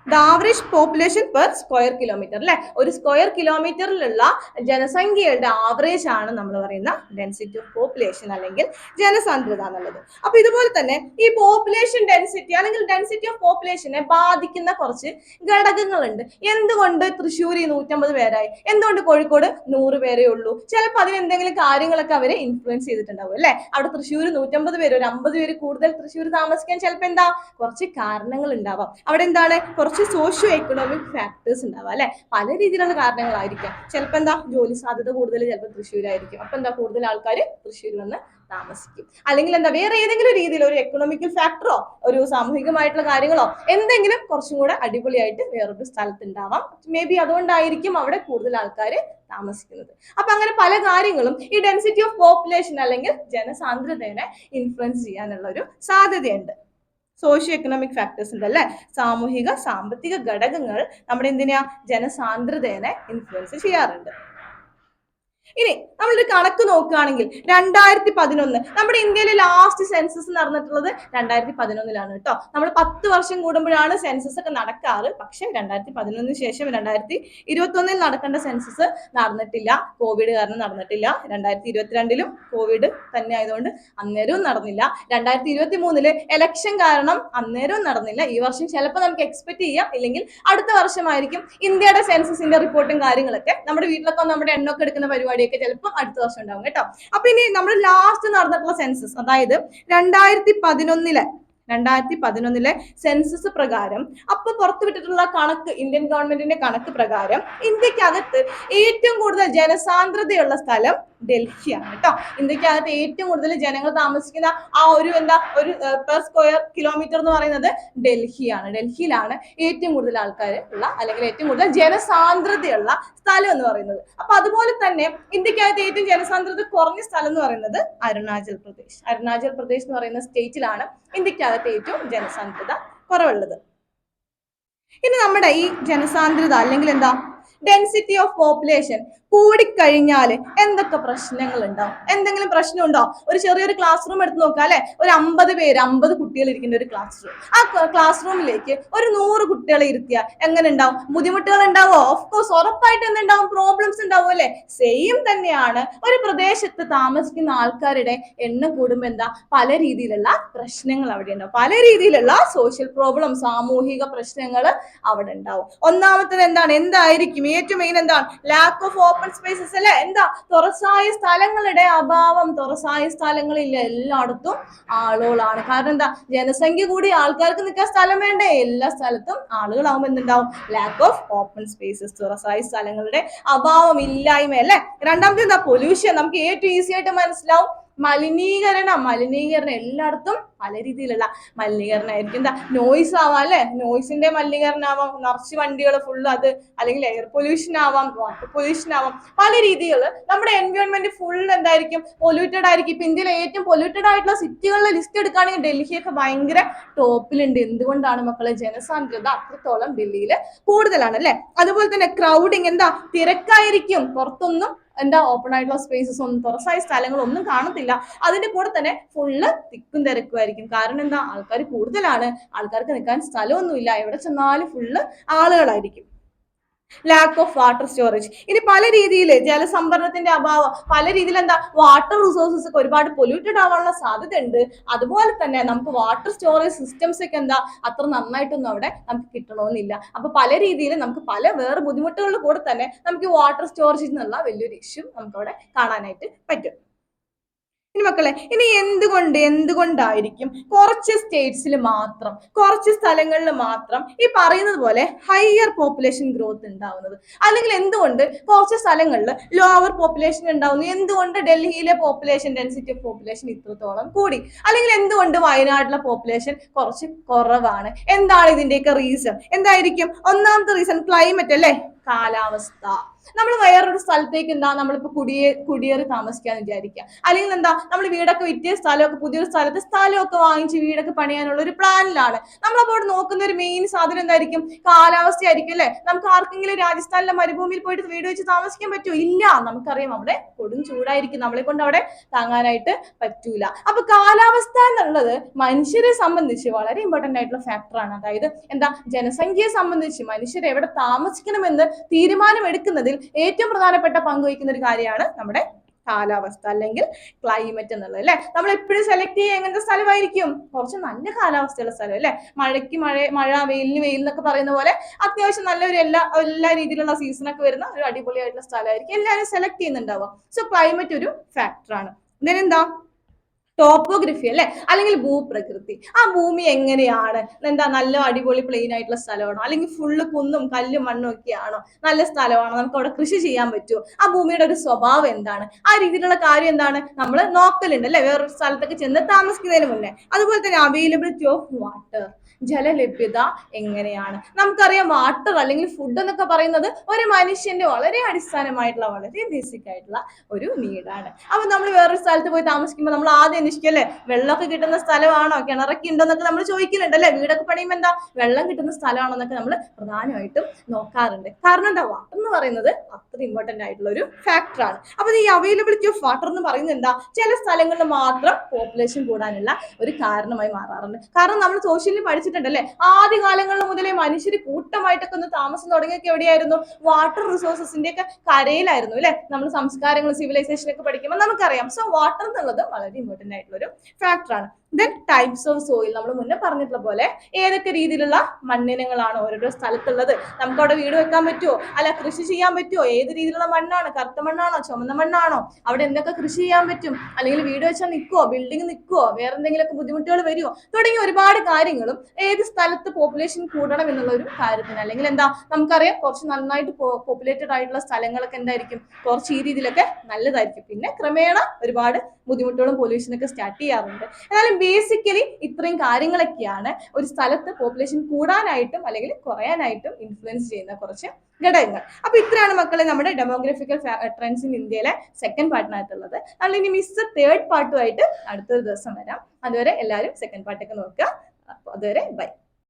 the average population per square kilometre അല്ലെ? ഒരു സ്ക്വയർ കിലോമീറ്ററിലുള്ള ജനസംഖ്യയുടെ ആവറേജ് ആണ് നമ്മൾ പറയുന്ന ഡെൻസിറ്റി ഓഫ് പോപ്പുലേഷൻ അല്ലെങ്കിൽ ജനസാന്ദ്രത എന്നുള്ളത്. അപ്പൊ ഇതുപോലെ തന്നെ ഈ പോപ്പുലേഷൻ ഡെൻസിറ്റി അല്ലെങ്കിൽ ഡെൻസിറ്റി ഓഫ് പോപ്പുലേഷനെ ബാധിക്കുന്ന കുറച്ച് ഘടകങ്ങളുണ്ട്. എന്തുകൊണ്ട് തൃശ്ശൂരി നൂറ്റമ്പത് പേരായി? എന്തുകൊണ്ട് കോഴിക്കോട് നൂറ് പേരേ ഉള്ളൂ? ചിലപ്പോൾ അതിന് എന്തെങ്കിലും കാര്യങ്ങളൊക്കെ അവരെ ഇൻഫ്ലുവൻസ് ചെയ്തിട്ടുണ്ടാവും അല്ലെ? അവിടെ തൃശ്ശൂർ നൂറ്റമ്പത് പേര് ഒരു അമ്പത് പേര് കൂടുതൽ തൃശ്ശൂർ താമസിക്കാൻ ചിലപ്പോൾ എന്താ? കുറച്ച് കാരണങ്ങൾ ഉണ്ടാവാം. അവിടെ എന്താണ്? കുറച്ച് സോഷ്യോ എക്കണോമിക് ഫാക്ടേഴ്സ് ഉണ്ടാവാം അല്ലെ? പല രീതിയിലുള്ള കാരണങ്ങളായിരിക്കാം. ചിലപ്പോൾ എന്താ ജോലി സാധ്യത കൂടുതൽ ചിലപ്പോൾ തൃശ്ശൂരായിരിക്കും. അപ്പൊ എന്താ കൂടുതൽ ആൾക്കാർ തൃശ്ശൂർ വന്ന് താമസിക്കും. അല്ലെങ്കിൽ എന്താ വേറെ ഏതെങ്കിലും രീതിയിൽ ഒരു എക്കണോമിക്കൽ ഫാക്ടറോ ഒരു സാമൂഹികമായിട്ടുള്ള കാര്യങ്ങളോ എന്തെങ്കിലും കുറച്ചും കൂടെ അടിപൊളിയായിട്ട് വേറൊരു സ്ഥലത്ത് ഉണ്ടാവാം മേ ബി അതുകൊണ്ടായിരിക്കും അവിടെ കൂടുതൽ ആൾക്കാർ താമസിക്കുന്നത്. അപ്പൊ അങ്ങനെ പല കാര്യങ്ങളും ഈ ഡെൻസിറ്റി ഓഫ് പോപ്പുലേഷൻ അല്ലെങ്കിൽ ജനസാന്ദ്രതയെ ഇൻഫ്ലുവൻസ് ചെയ്യാനുള്ള ഒരു സാധ്യതയുണ്ട്. സോഷ്യോ എക്കണോമിക് ഫാക്ടേഴ്സ് ഉണ്ട് അല്ലെ? സാമൂഹിക സാമ്പത്തിക ഘടകങ്ങൾ നമ്മുടെ എന്തിനാ? ജനസാന്ദ്രതയെ ഇൻഫ്ലുവൻസ് ചെയ്യാറുണ്ട്. ഇനി നമ്മളൊരു കണക്ക് നോക്കുകയാണെങ്കിൽ രണ്ടായിരത്തി പതിനൊന്ന് നമ്മുടെ ഇന്ത്യയിലെ ലാസ്റ്റ് സെൻസസ് നടന്നിട്ടുള്ളത് രണ്ടായിരത്തി പതിനൊന്നിലാണ് കേട്ടോ നമ്മൾ പത്ത് വർഷം കൂടുമ്പോഴാണ് സെൻസസ് ഒക്കെ നടക്കാറ്. പക്ഷെ രണ്ടായിരത്തി പതിനൊന്നിന് ശേഷം രണ്ടായിരത്തി ഇരുപത്തി ഒന്നിൽ നടക്കേണ്ട സെൻസസ് നടന്നിട്ടില്ല. കോവിഡ് കാരണം നടന്നിട്ടില്ല. രണ്ടായിരത്തി ഇരുപത്തിരണ്ടിലും കോവിഡ് തന്നെ ആയതുകൊണ്ട് അന്നേരവും നടന്നില്ല. രണ്ടായിരത്തി ഇരുപത്തി മൂന്നിൽ എലക്ഷൻ കാരണം അന്നേരവും നടന്നില്ല. ഈ വർഷം ചിലപ്പോൾ നമുക്ക് എക്സ്പെക്ട് ചെയ്യാം. ഇല്ലെങ്കിൽ അടുത്ത വർഷമായിരിക്കും ഇന്ത്യയുടെ സെൻസസിന്റെ റിപ്പോർട്ടും കാര്യങ്ങളൊക്കെ. നമ്മുടെ വീട്ടിലൊക്കെ നമ്മുടെ എണ്ണൊക്കെ എടുക്കുന്ന പരിപാടിയൊക്കെ ചിലപ്പോൾ അടുത്ത വർഷം ഉണ്ടാവും കേട്ടോ. അപ്പൊ ഇനി നമ്മൾ ലാസ്റ്റ് നടന്നിട്ടുള്ള സെൻസസ് അതായത് രണ്ടായിരത്തി പതിനൊന്നിലെ രണ്ടായിരത്തി പതിനൊന്നിലെ സെൻസസ് പ്രകാരം അപ്പൊ പുറത്തുവിട്ടിട്ടുള്ള കണക്ക് ഇന്ത്യൻ ഗവൺമെന്റിന്റെ കണക്ക് പ്രകാരം ഇന്ത്യക്കകത്ത് ഏറ്റവും കൂടുതൽ ജനസാന്ദ്രതയുള്ള സ്ഥലം ഡൽഹിയാണ് കേട്ടോ. ഇന്ത്യക്കകത്ത് ഏറ്റവും കൂടുതൽ ജനങ്ങൾ താമസിക്കുന്ന ആ ഒരു എന്താ ഒരു പെർ സ്ക്വയർ കിലോമീറ്റർ എന്ന് പറയുന്നത് ഡൽഹിയാണ്. ഡൽഹിയിലാണ് ഏറ്റവും കൂടുതൽ ആൾക്കാർ ഉള്ള അല്ലെങ്കിൽ ഏറ്റവും കൂടുതൽ ജനസാന്ദ്രതയുള്ള സ്ഥലം എന്ന് പറയുന്നത്. അപ്പൊ അതുപോലെ തന്നെ ഇന്ത്യക്കകത്ത് ഏറ്റവും ജനസാന്ദ്രത കുറഞ്ഞ സ്ഥലം എന്ന് പറയുന്നത് അരുണാചൽ പ്രദേശ്. അരുണാചൽ പ്രദേശ് എന്ന് പറയുന്ന സ്റ്റേറ്റിലാണ് ഇന്ത്യക്കകത്ത് ഏറ്റവും ജനസാന്ദ്രത കുറവുള്ളത്. ഇനി നമ്മുടെ ഈ ജനസാന്ദ്രത അല്ലെങ്കിൽ എന്താ ഡെൻസിറ്റി ഓഫ് പോപ്പുലേഷൻ കൂടിക്കഴിഞ്ഞാൽ എന്തൊക്കെ പ്രശ്നങ്ങൾ ഉണ്ടാവും എന്തെങ്കിലും പ്രശ്നം ഉണ്ടോ ഒരു ചെറിയൊരു ക്ലാസ് റൂം എടുത്ത് നോക്കാം അല്ലെ? ഒരു അമ്പത് പേര് അമ്പത് കുട്ടികൾ ഇരിക്കുന്ന ഒരു ക്ലാസ് റൂം ആ ക്ലാസ് റൂമിലേക്ക് ഒരു നൂറ് കുട്ടികളെ ഇരുത്തിയാൽ എങ്ങനെ ഉണ്ടാവും? ബുദ്ധിമുട്ടുകൾ ഉണ്ടാവോ? ഓഫ് കോഴ്സ് ഉറപ്പായിട്ട് എന്തുണ്ടാവും പ്രോബ്ലംസ് ഉണ്ടാവും അല്ലെ? സെയിം തന്നെയാണ് ഒരു പ്രദേശത്ത് താമസിക്കുന്ന ആൾക്കാരുടെ എണ്ണം കൂടുമ്പോൾ എന്താ? പല രീതിയിലുള്ള പ്രശ്നങ്ങൾ അവിടെ ഉണ്ടാവും. പല രീതിയിലുള്ള സോഷ്യൽ പ്രോബ്ലം സാമൂഹിക പ്രശ്നങ്ങൾ അവിടെ ഉണ്ടാവും. ഒന്നാമത്തത് എന്താണ്? എന്തായിരിക്കും ഏറ്റവും മെയിൻ എന്താണ്? ലാക്ക് ഓഫ് ഓപ്പൺ സ്പേസസ് അല്ലെ? എന്താ? തുറസായ സ്ഥലങ്ങളുടെ അഭാവം തുറസായ സ്ഥലങ്ങളില്ല എല്ലായിടത്തും ആളുകളാണ്. കാരണം എന്താ? ജനസംഖ്യ കൂടി ആൾക്കാർക്ക് നിൽക്കാൻ സ്ഥലം വേണ്ടേ? എല്ലാ സ്ഥലത്തും ആളുകളാവുമ്പോൾ എന്തുണ്ടാവും ലാക്ക് ഓഫ് ഓപ്പൺ സ്പേസസ് തുറസായ സ്ഥലങ്ങളുടെ അഭാവം ഇല്ലായ്മ അല്ലെ? രണ്ടാമത്തെ എന്താ? പൊല്യൂഷൻ നമുക്ക് ഏറ്റവും ഈസി ആയിട്ട് മനസ്സിലാവും മലിനീകരണം മലിനീകരണം എല്ലായിടത്തും പല രീതിയിലുള്ള മലിനീകരണമായിരിക്കും. എന്താ നോയ്സ് ആവാം അല്ലെ? നോയ്സിന്റെ മലിനീകരണം ആവാം നിറച്ച് വണ്ടികൾ ഫുള്ള് അത് അല്ലെങ്കിൽ എയർ പൊല്യൂഷൻ ആവാം വാട്ടർ പൊല്യൂഷൻ ആവാം പല രീതികൾ. നമ്മുടെ എൻവയോൺമെന്റ് ഫുൾ എന്തായിരിക്കും? പൊല്യൂട്ടഡ് ആയിരിക്കും. ഇപ്പൊ ഇന്ത്യയിലെ ഏറ്റവും പൊല്യൂട്ടഡ് ആയിട്ടുള്ള സിറ്റികളുടെ ലിസ്റ്റ് എടുക്കുകയാണെങ്കിൽ ഡൽഹിയൊക്കെ ഭയങ്കര ടോപ്പിലുണ്ട് എന്തുകൊണ്ടാണ് മക്കളെ ജനസാന്ദ്രത അത്രത്തോളം ഡൽഹിയിൽ കൂടുതലാണ് അല്ലെ? അതുപോലെ തന്നെ ക്രൗഡിങ് എന്താ തിരക്കായിരിക്കും. പുറത്തൊന്നും എന്താ ഓപ്പൺ ആയിട്ടുള്ള സ്പേസസ് ഒന്നും തുറസായ സ്ഥലങ്ങളൊന്നും കാണത്തില്ല. അതിന്റെ കൂടെ തന്നെ ഫുള്ള് തിക്കും തിരക്കുമായിരിക്കും. കാരണം എന്താ? ആൾക്കാർ കൂടുതലാണ്. ആൾക്കാർക്ക് നിൽക്കാൻ സ്ഥലമൊന്നുമില്ല. എവിടെ ചെന്നാലും ഫുള്ള് ആളുകളായിരിക്കും. ലാക്ക് ഓഫ് വാട്ടർ സ്റ്റോറേജ് ഇനി പല രീതിയിൽ ജലസംഭരണത്തിന്റെ അഭാവം പല രീതിയിൽ എന്താ വാട്ടർ റിസോഴ്സസ് ഒക്കെ ഒരുപാട് പൊല്യൂട്ടഡ് ആവാനുള്ള സാധ്യത ഉണ്ട് അതുപോലെ തന്നെ നമുക്ക് വാട്ടർ സ്റ്റോറേജ് സിസ്റ്റംസ് ഒക്കെ എന്താ അത്ര നന്നായിട്ടൊന്നും അവിടെ നമുക്ക് കിട്ടണമെന്നില്ല. അപ്പൊ പല രീതിയിൽ നമുക്ക് പല വേറെ ബുദ്ധിമുട്ടുകളുടെ കൂടെ തന്നെ നമുക്ക് വാട്ടർ സ്റ്റോറേജ് എന്നുള്ള വലിയൊരു ഇഷ്യൂ നമുക്ക് അവിടെ കാണാനായിട്ട് പറ്റും. ഇനി മക്കളെ ഇനി എന്തുകൊണ്ട് എന്തുകൊണ്ടായിരിക്കും കുറച്ച് സ്റ്റേറ്റ്സിൽ മാത്രം കുറച്ച് സ്ഥലങ്ങളിൽ മാത്രം ഈ പറയുന്നത് പോലെ ഹയർ പോപ്പുലേഷൻ ഗ്രോത്ത് ഉണ്ടാവുന്നത്? അല്ലെങ്കിൽ എന്തുകൊണ്ട് കുറച്ച് സ്ഥലങ്ങളിൽ ലോവർ പോപ്പുലേഷൻ ഉണ്ടാവുന്നു? എന്തുകൊണ്ട് ഡൽഹിയിലെ പോപ്പുലേഷൻ ഡെൻസിറ്റി ഓഫ് പോപ്പുലേഷൻ ഇത്രത്തോളം കൂടി? അല്ലെങ്കിൽ എന്തുകൊണ്ട് വയനാട്ടിലെ പോപ്പുലേഷൻ കുറച്ച് കുറവാണ്? എന്താണ് ഇതിന്റെയൊക്കെ റീസൺ എന്തായിരിക്കും? ഒന്നാമത്തെ റീസൺ ക്ലൈമറ്റ് അല്ലേ? കാലാവസ്ഥ. നമ്മൾ വേറൊരു സ്ഥലത്തേക്ക് എന്താ നമ്മളിപ്പോ കുടിയേ കുടിയേറി താമസിക്കാന്ന് വിചാരിക്കുക അല്ലെങ്കിൽ എന്താ നമ്മൾ വീടൊക്കെ വിറ്റിയ സ്ഥലമൊക്കെ പുതിയൊരു സ്ഥലത്ത് സ്ഥലമൊക്കെ വാങ്ങിച്ച് വീടൊക്കെ പണിയാനുള്ള ഒരു പ്ലാനിലാണ്. നമ്മളപ്പോൾ നോക്കുന്ന ഒരു മെയിൻ സാധനം എന്തായിരിക്കും? കാലാവസ്ഥയായിരിക്കും അല്ലെ? നമുക്ക് ആർക്കെങ്കിലും രാജസ്ഥാനിലെ മരുഭൂമിയിൽ പോയിട്ട് വീട് വെച്ച് താമസിക്കാൻ പറ്റുമോ ഇല്ല. നമുക്കറിയാം അവിടെ കൊടും ചൂടായിരിക്കും. നമ്മളെ കൊണ്ട് അവിടെ താങ്ങാനായിട്ട് പറ്റൂല. അപ്പൊ കാലാവസ്ഥ എന്നുള്ളത് മനുഷ്യരെ സംബന്ധിച്ച് വളരെ ഇമ്പോർട്ടന്റ് ആയിട്ടുള്ള ഫാക്ടറാണ് അതായത് എന്താ ജനസംഖ്യയെ സംബന്ധിച്ച് മനുഷ്യരെ എവിടെ താമസിക്കണമെന്ന് തീരുമാനമെടുക്കുന്നതിൽ ഏറ്റവും പ്രധാനപ്പെട്ട പങ്ക് വഹിക്കുന്ന ഒരു കാര്യമാണ് നമ്മുടെ കാലാവസ്ഥ അല്ലെങ്കിൽ ക്ലൈമറ്റ് എന്നുള്ളത് അല്ലെ? നമ്മൾ എപ്പോഴും സെലക്ട് ചെയ്യുക എങ്ങനത്തെ സ്ഥലമായിരിക്കും? കുറച്ച് നല്ല കാലാവസ്ഥയുള്ള സ്ഥലം അല്ലെ? മഴയ്ക്ക് മഴ മഴ വെയിലിന് വെയിൽ എന്നൊക്കെ പറയുന്ന പോലെ അത്യാവശ്യം നല്ലൊരു എല്ലാ എല്ലാ രീതിയിലുള്ള സീസണൊക്കെ വരുന്ന ഒരു അടിപൊളിയായിട്ടുള്ള സ്ഥലമായിരിക്കും. എല്ലാവരും സെലക്ട് ചെയ്യുന്നുണ്ടാവുക. സോ ക്ലൈമറ്റ് ഒരു ഫാക്ടറാണ് എന്താ ടോപ്പോഗ്രഫി അല്ലെ? അല്ലെങ്കിൽ ഭൂപ്രകൃതി. ആ ഭൂമി എങ്ങനെയാണ്? എന്താ നല്ല അടിപൊളി പ്ലെയിൻ ആയിട്ടുള്ള സ്ഥലമാണോ? അല്ലെങ്കിൽ ഫുള്ള് കുന്നും കല്ലും മണ്ണും ഒക്കെയാണോ? നല്ല സ്ഥലമാണോ? നമുക്ക് അവിടെ കൃഷി ചെയ്യാൻ പറ്റുമോ? ആ ഭൂമിയുടെ ഒരു സ്വഭാവം എന്താണ്? ആ രീതിയിലുള്ള കാര്യം എന്താണ്? നമ്മൾ നോക്കലുണ്ട് അല്ലെ? വേറൊരു സ്ഥലത്തൊക്കെ ചെന്ന് താമസിക്കുന്നതിന് മുന്നേ. അതുപോലെ തന്നെ അവൈലബിലിറ്റി ഓഫ് വാട്ടർ ജലലഭ്യത എങ്ങനെയാണ്? നമുക്കറിയാം വാട്ടർ അല്ലെങ്കിൽ ഫുഡ് എന്നൊക്കെ പറയുന്നത് ഒരു മനുഷ്യന്റെ വളരെ അടിസ്ഥാനമായിട്ടുള്ള വളരെ ബേസിക് ആയിട്ടുള്ള ഒരു നീഡാണ് അപ്പൊ നമ്മൾ വേറൊരു സ്ഥലത്ത് പോയി താമസിക്കുമ്പോൾ നമ്മൾ ആദ്യം അന്വേഷിക്കും അല്ലേ? വെള്ളമൊക്കെ കിട്ടുന്ന സ്ഥലമാണോ? കിണറൊക്കെ ഉണ്ടോന്നൊക്കെ നമ്മൾ ചോദിക്കുന്നുണ്ട് അല്ലെ? വീടൊക്കെ പണിയുമ്പോൾ എന്താ? വെള്ളം കിട്ടുന്ന സ്ഥലമാണോ എന്നൊക്കെ നമ്മൾ പ്രധാനമായിട്ടും നോക്കാറുണ്ട്. കാരണം എന്താ? വാട്ടർ എന്ന് പറയുന്നത് അത്ര ഇമ്പോർട്ടന്റ് ആയിട്ടുള്ള ഒരു ഫാക്ടറാണ് അപ്പൊ ഈ അവൈലബിലിറ്റി ഓഫ് വാട്ടർ എന്ന് പറയുന്നത് എന്താ? ചില സ്ഥലങ്ങളിൽ മാത്രം പോപ്പുലേഷൻ കൂടാനുള്ള ഒരു കാരണമായി മാറാറുണ്ട്. കാരണം നമ്മൾ സോഷ്യലിൽ പഠിച്ചിട്ടുണ്ടല്ലേ ആദ്യ കാലങ്ങളിൽ മുതലേ മനുഷ്യർ കൂട്ടമായിട്ടൊക്കെ ഒന്ന് താമസം തുടങ്ങിയൊക്കെ എവിടെയായിരുന്നു? വാട്ടർ റിസോഴ്സസിന്റെ ഒക്കെ കരയിലായിരുന്നു അല്ലെ? നമ്മൾ സംസ്കാരങ്ങൾ സിവിലൈസേഷൻ ഒക്കെ പഠിക്കുമ്പോൾ നമുക്കറിയാം. സോ വാട്ടർ എന്നുള്ളത് വളരെ ഇമ്പോർട്ടന്റ് ആയിട്ടുള്ള ഒരു ഫാക്ടറാണ് ദെൻ ടൈപ്സ് ഓഫ് സോയിൽ നമ്മൾ മുന്നേ പറഞ്ഞിട്ടുള്ള പോലെ ഏതൊക്കെ രീതിയിലുള്ള മണ്ണിനങ്ങളാണ് ഓരോരോ സ്ഥലത്തുള്ളത്. നമുക്ക് അവിടെ വീട് വെക്കാൻ പറ്റുമോ അല്ല കൃഷി ചെയ്യാൻ പറ്റുമോ ഏത് രീതിയിലുള്ള മണ്ണാണ്? കറുത്ത മണ്ണാണോ? ചുമന്ന മണ്ണാണോ? അവിടെ എന്തൊക്കെ കൃഷി ചെയ്യാൻ പറ്റും? അല്ലെങ്കിൽ വീട് വെച്ചാൽ നിൽക്കുവോ? ബിൽഡിംഗ് നിൽക്കുവോ? വേറെ എന്തെങ്കിലുമൊക്കെ ബുദ്ധിമുട്ടുകൾ വരുമോ തുടങ്ങിയ ഒരുപാട് കാര്യങ്ങളും ഏത് സ്ഥലത്ത് പോപ്പുലേഷൻ കൂടണം എന്നുള്ള ഒരു കാര്യത്തിന്. അല്ലെങ്കിൽ എന്താ നമുക്കറിയാം കുറച്ച് നന്നായിട്ട് പോപ്പുലേറ്റഡ് ആയിട്ടുള്ള സ്ഥലങ്ങളൊക്കെ എന്തായിരിക്കും? കുറച്ച് ഈ രീതിയിലൊക്കെ നല്ലതായിരിക്കും. പിന്നെ ക്രമേണ ഒരുപാട് ബുദ്ധിമുട്ടുകളും പൊല്യൂഷനൊക്കെ സ്റ്റാർട്ട് ചെയ്യാറുണ്ട്. എന്നാലും ബേസിക്കലി ഇത്രയും കാര്യങ്ങളൊക്കെയാണ് ഒരു സ്ഥലത്ത് പോപ്പുലേഷൻ കൂടാനായിട്ടും അല്ലെങ്കിൽ കുറയാനായിട്ടും ഇൻഫ്ലുവൻസ് ചെയ്യുന്ന കുറച്ച് ഘടകങ്ങൾ. അപ്പൊ ഇത്രയാണ് മക്കളെ നമ്മുടെ ഡെമോഗ്രഫിക്കൽ ട്രെൻഡ്സ് ഇൻ ഇന്ത്യയിലെ സെക്കൻഡ് പാർട്ടിനകത്തുള്ളത് നമ്മൾ ഇനി മിസ് തേർഡ് പാർട്ടുമായിട്ട് അടുത്തൊരു ദിവസം വരാം. അതുവരെ എല്ലാവരും സെക്കൻഡ് പാർട്ടൊക്കെ നോക്കുക. അതുവരെ ബൈ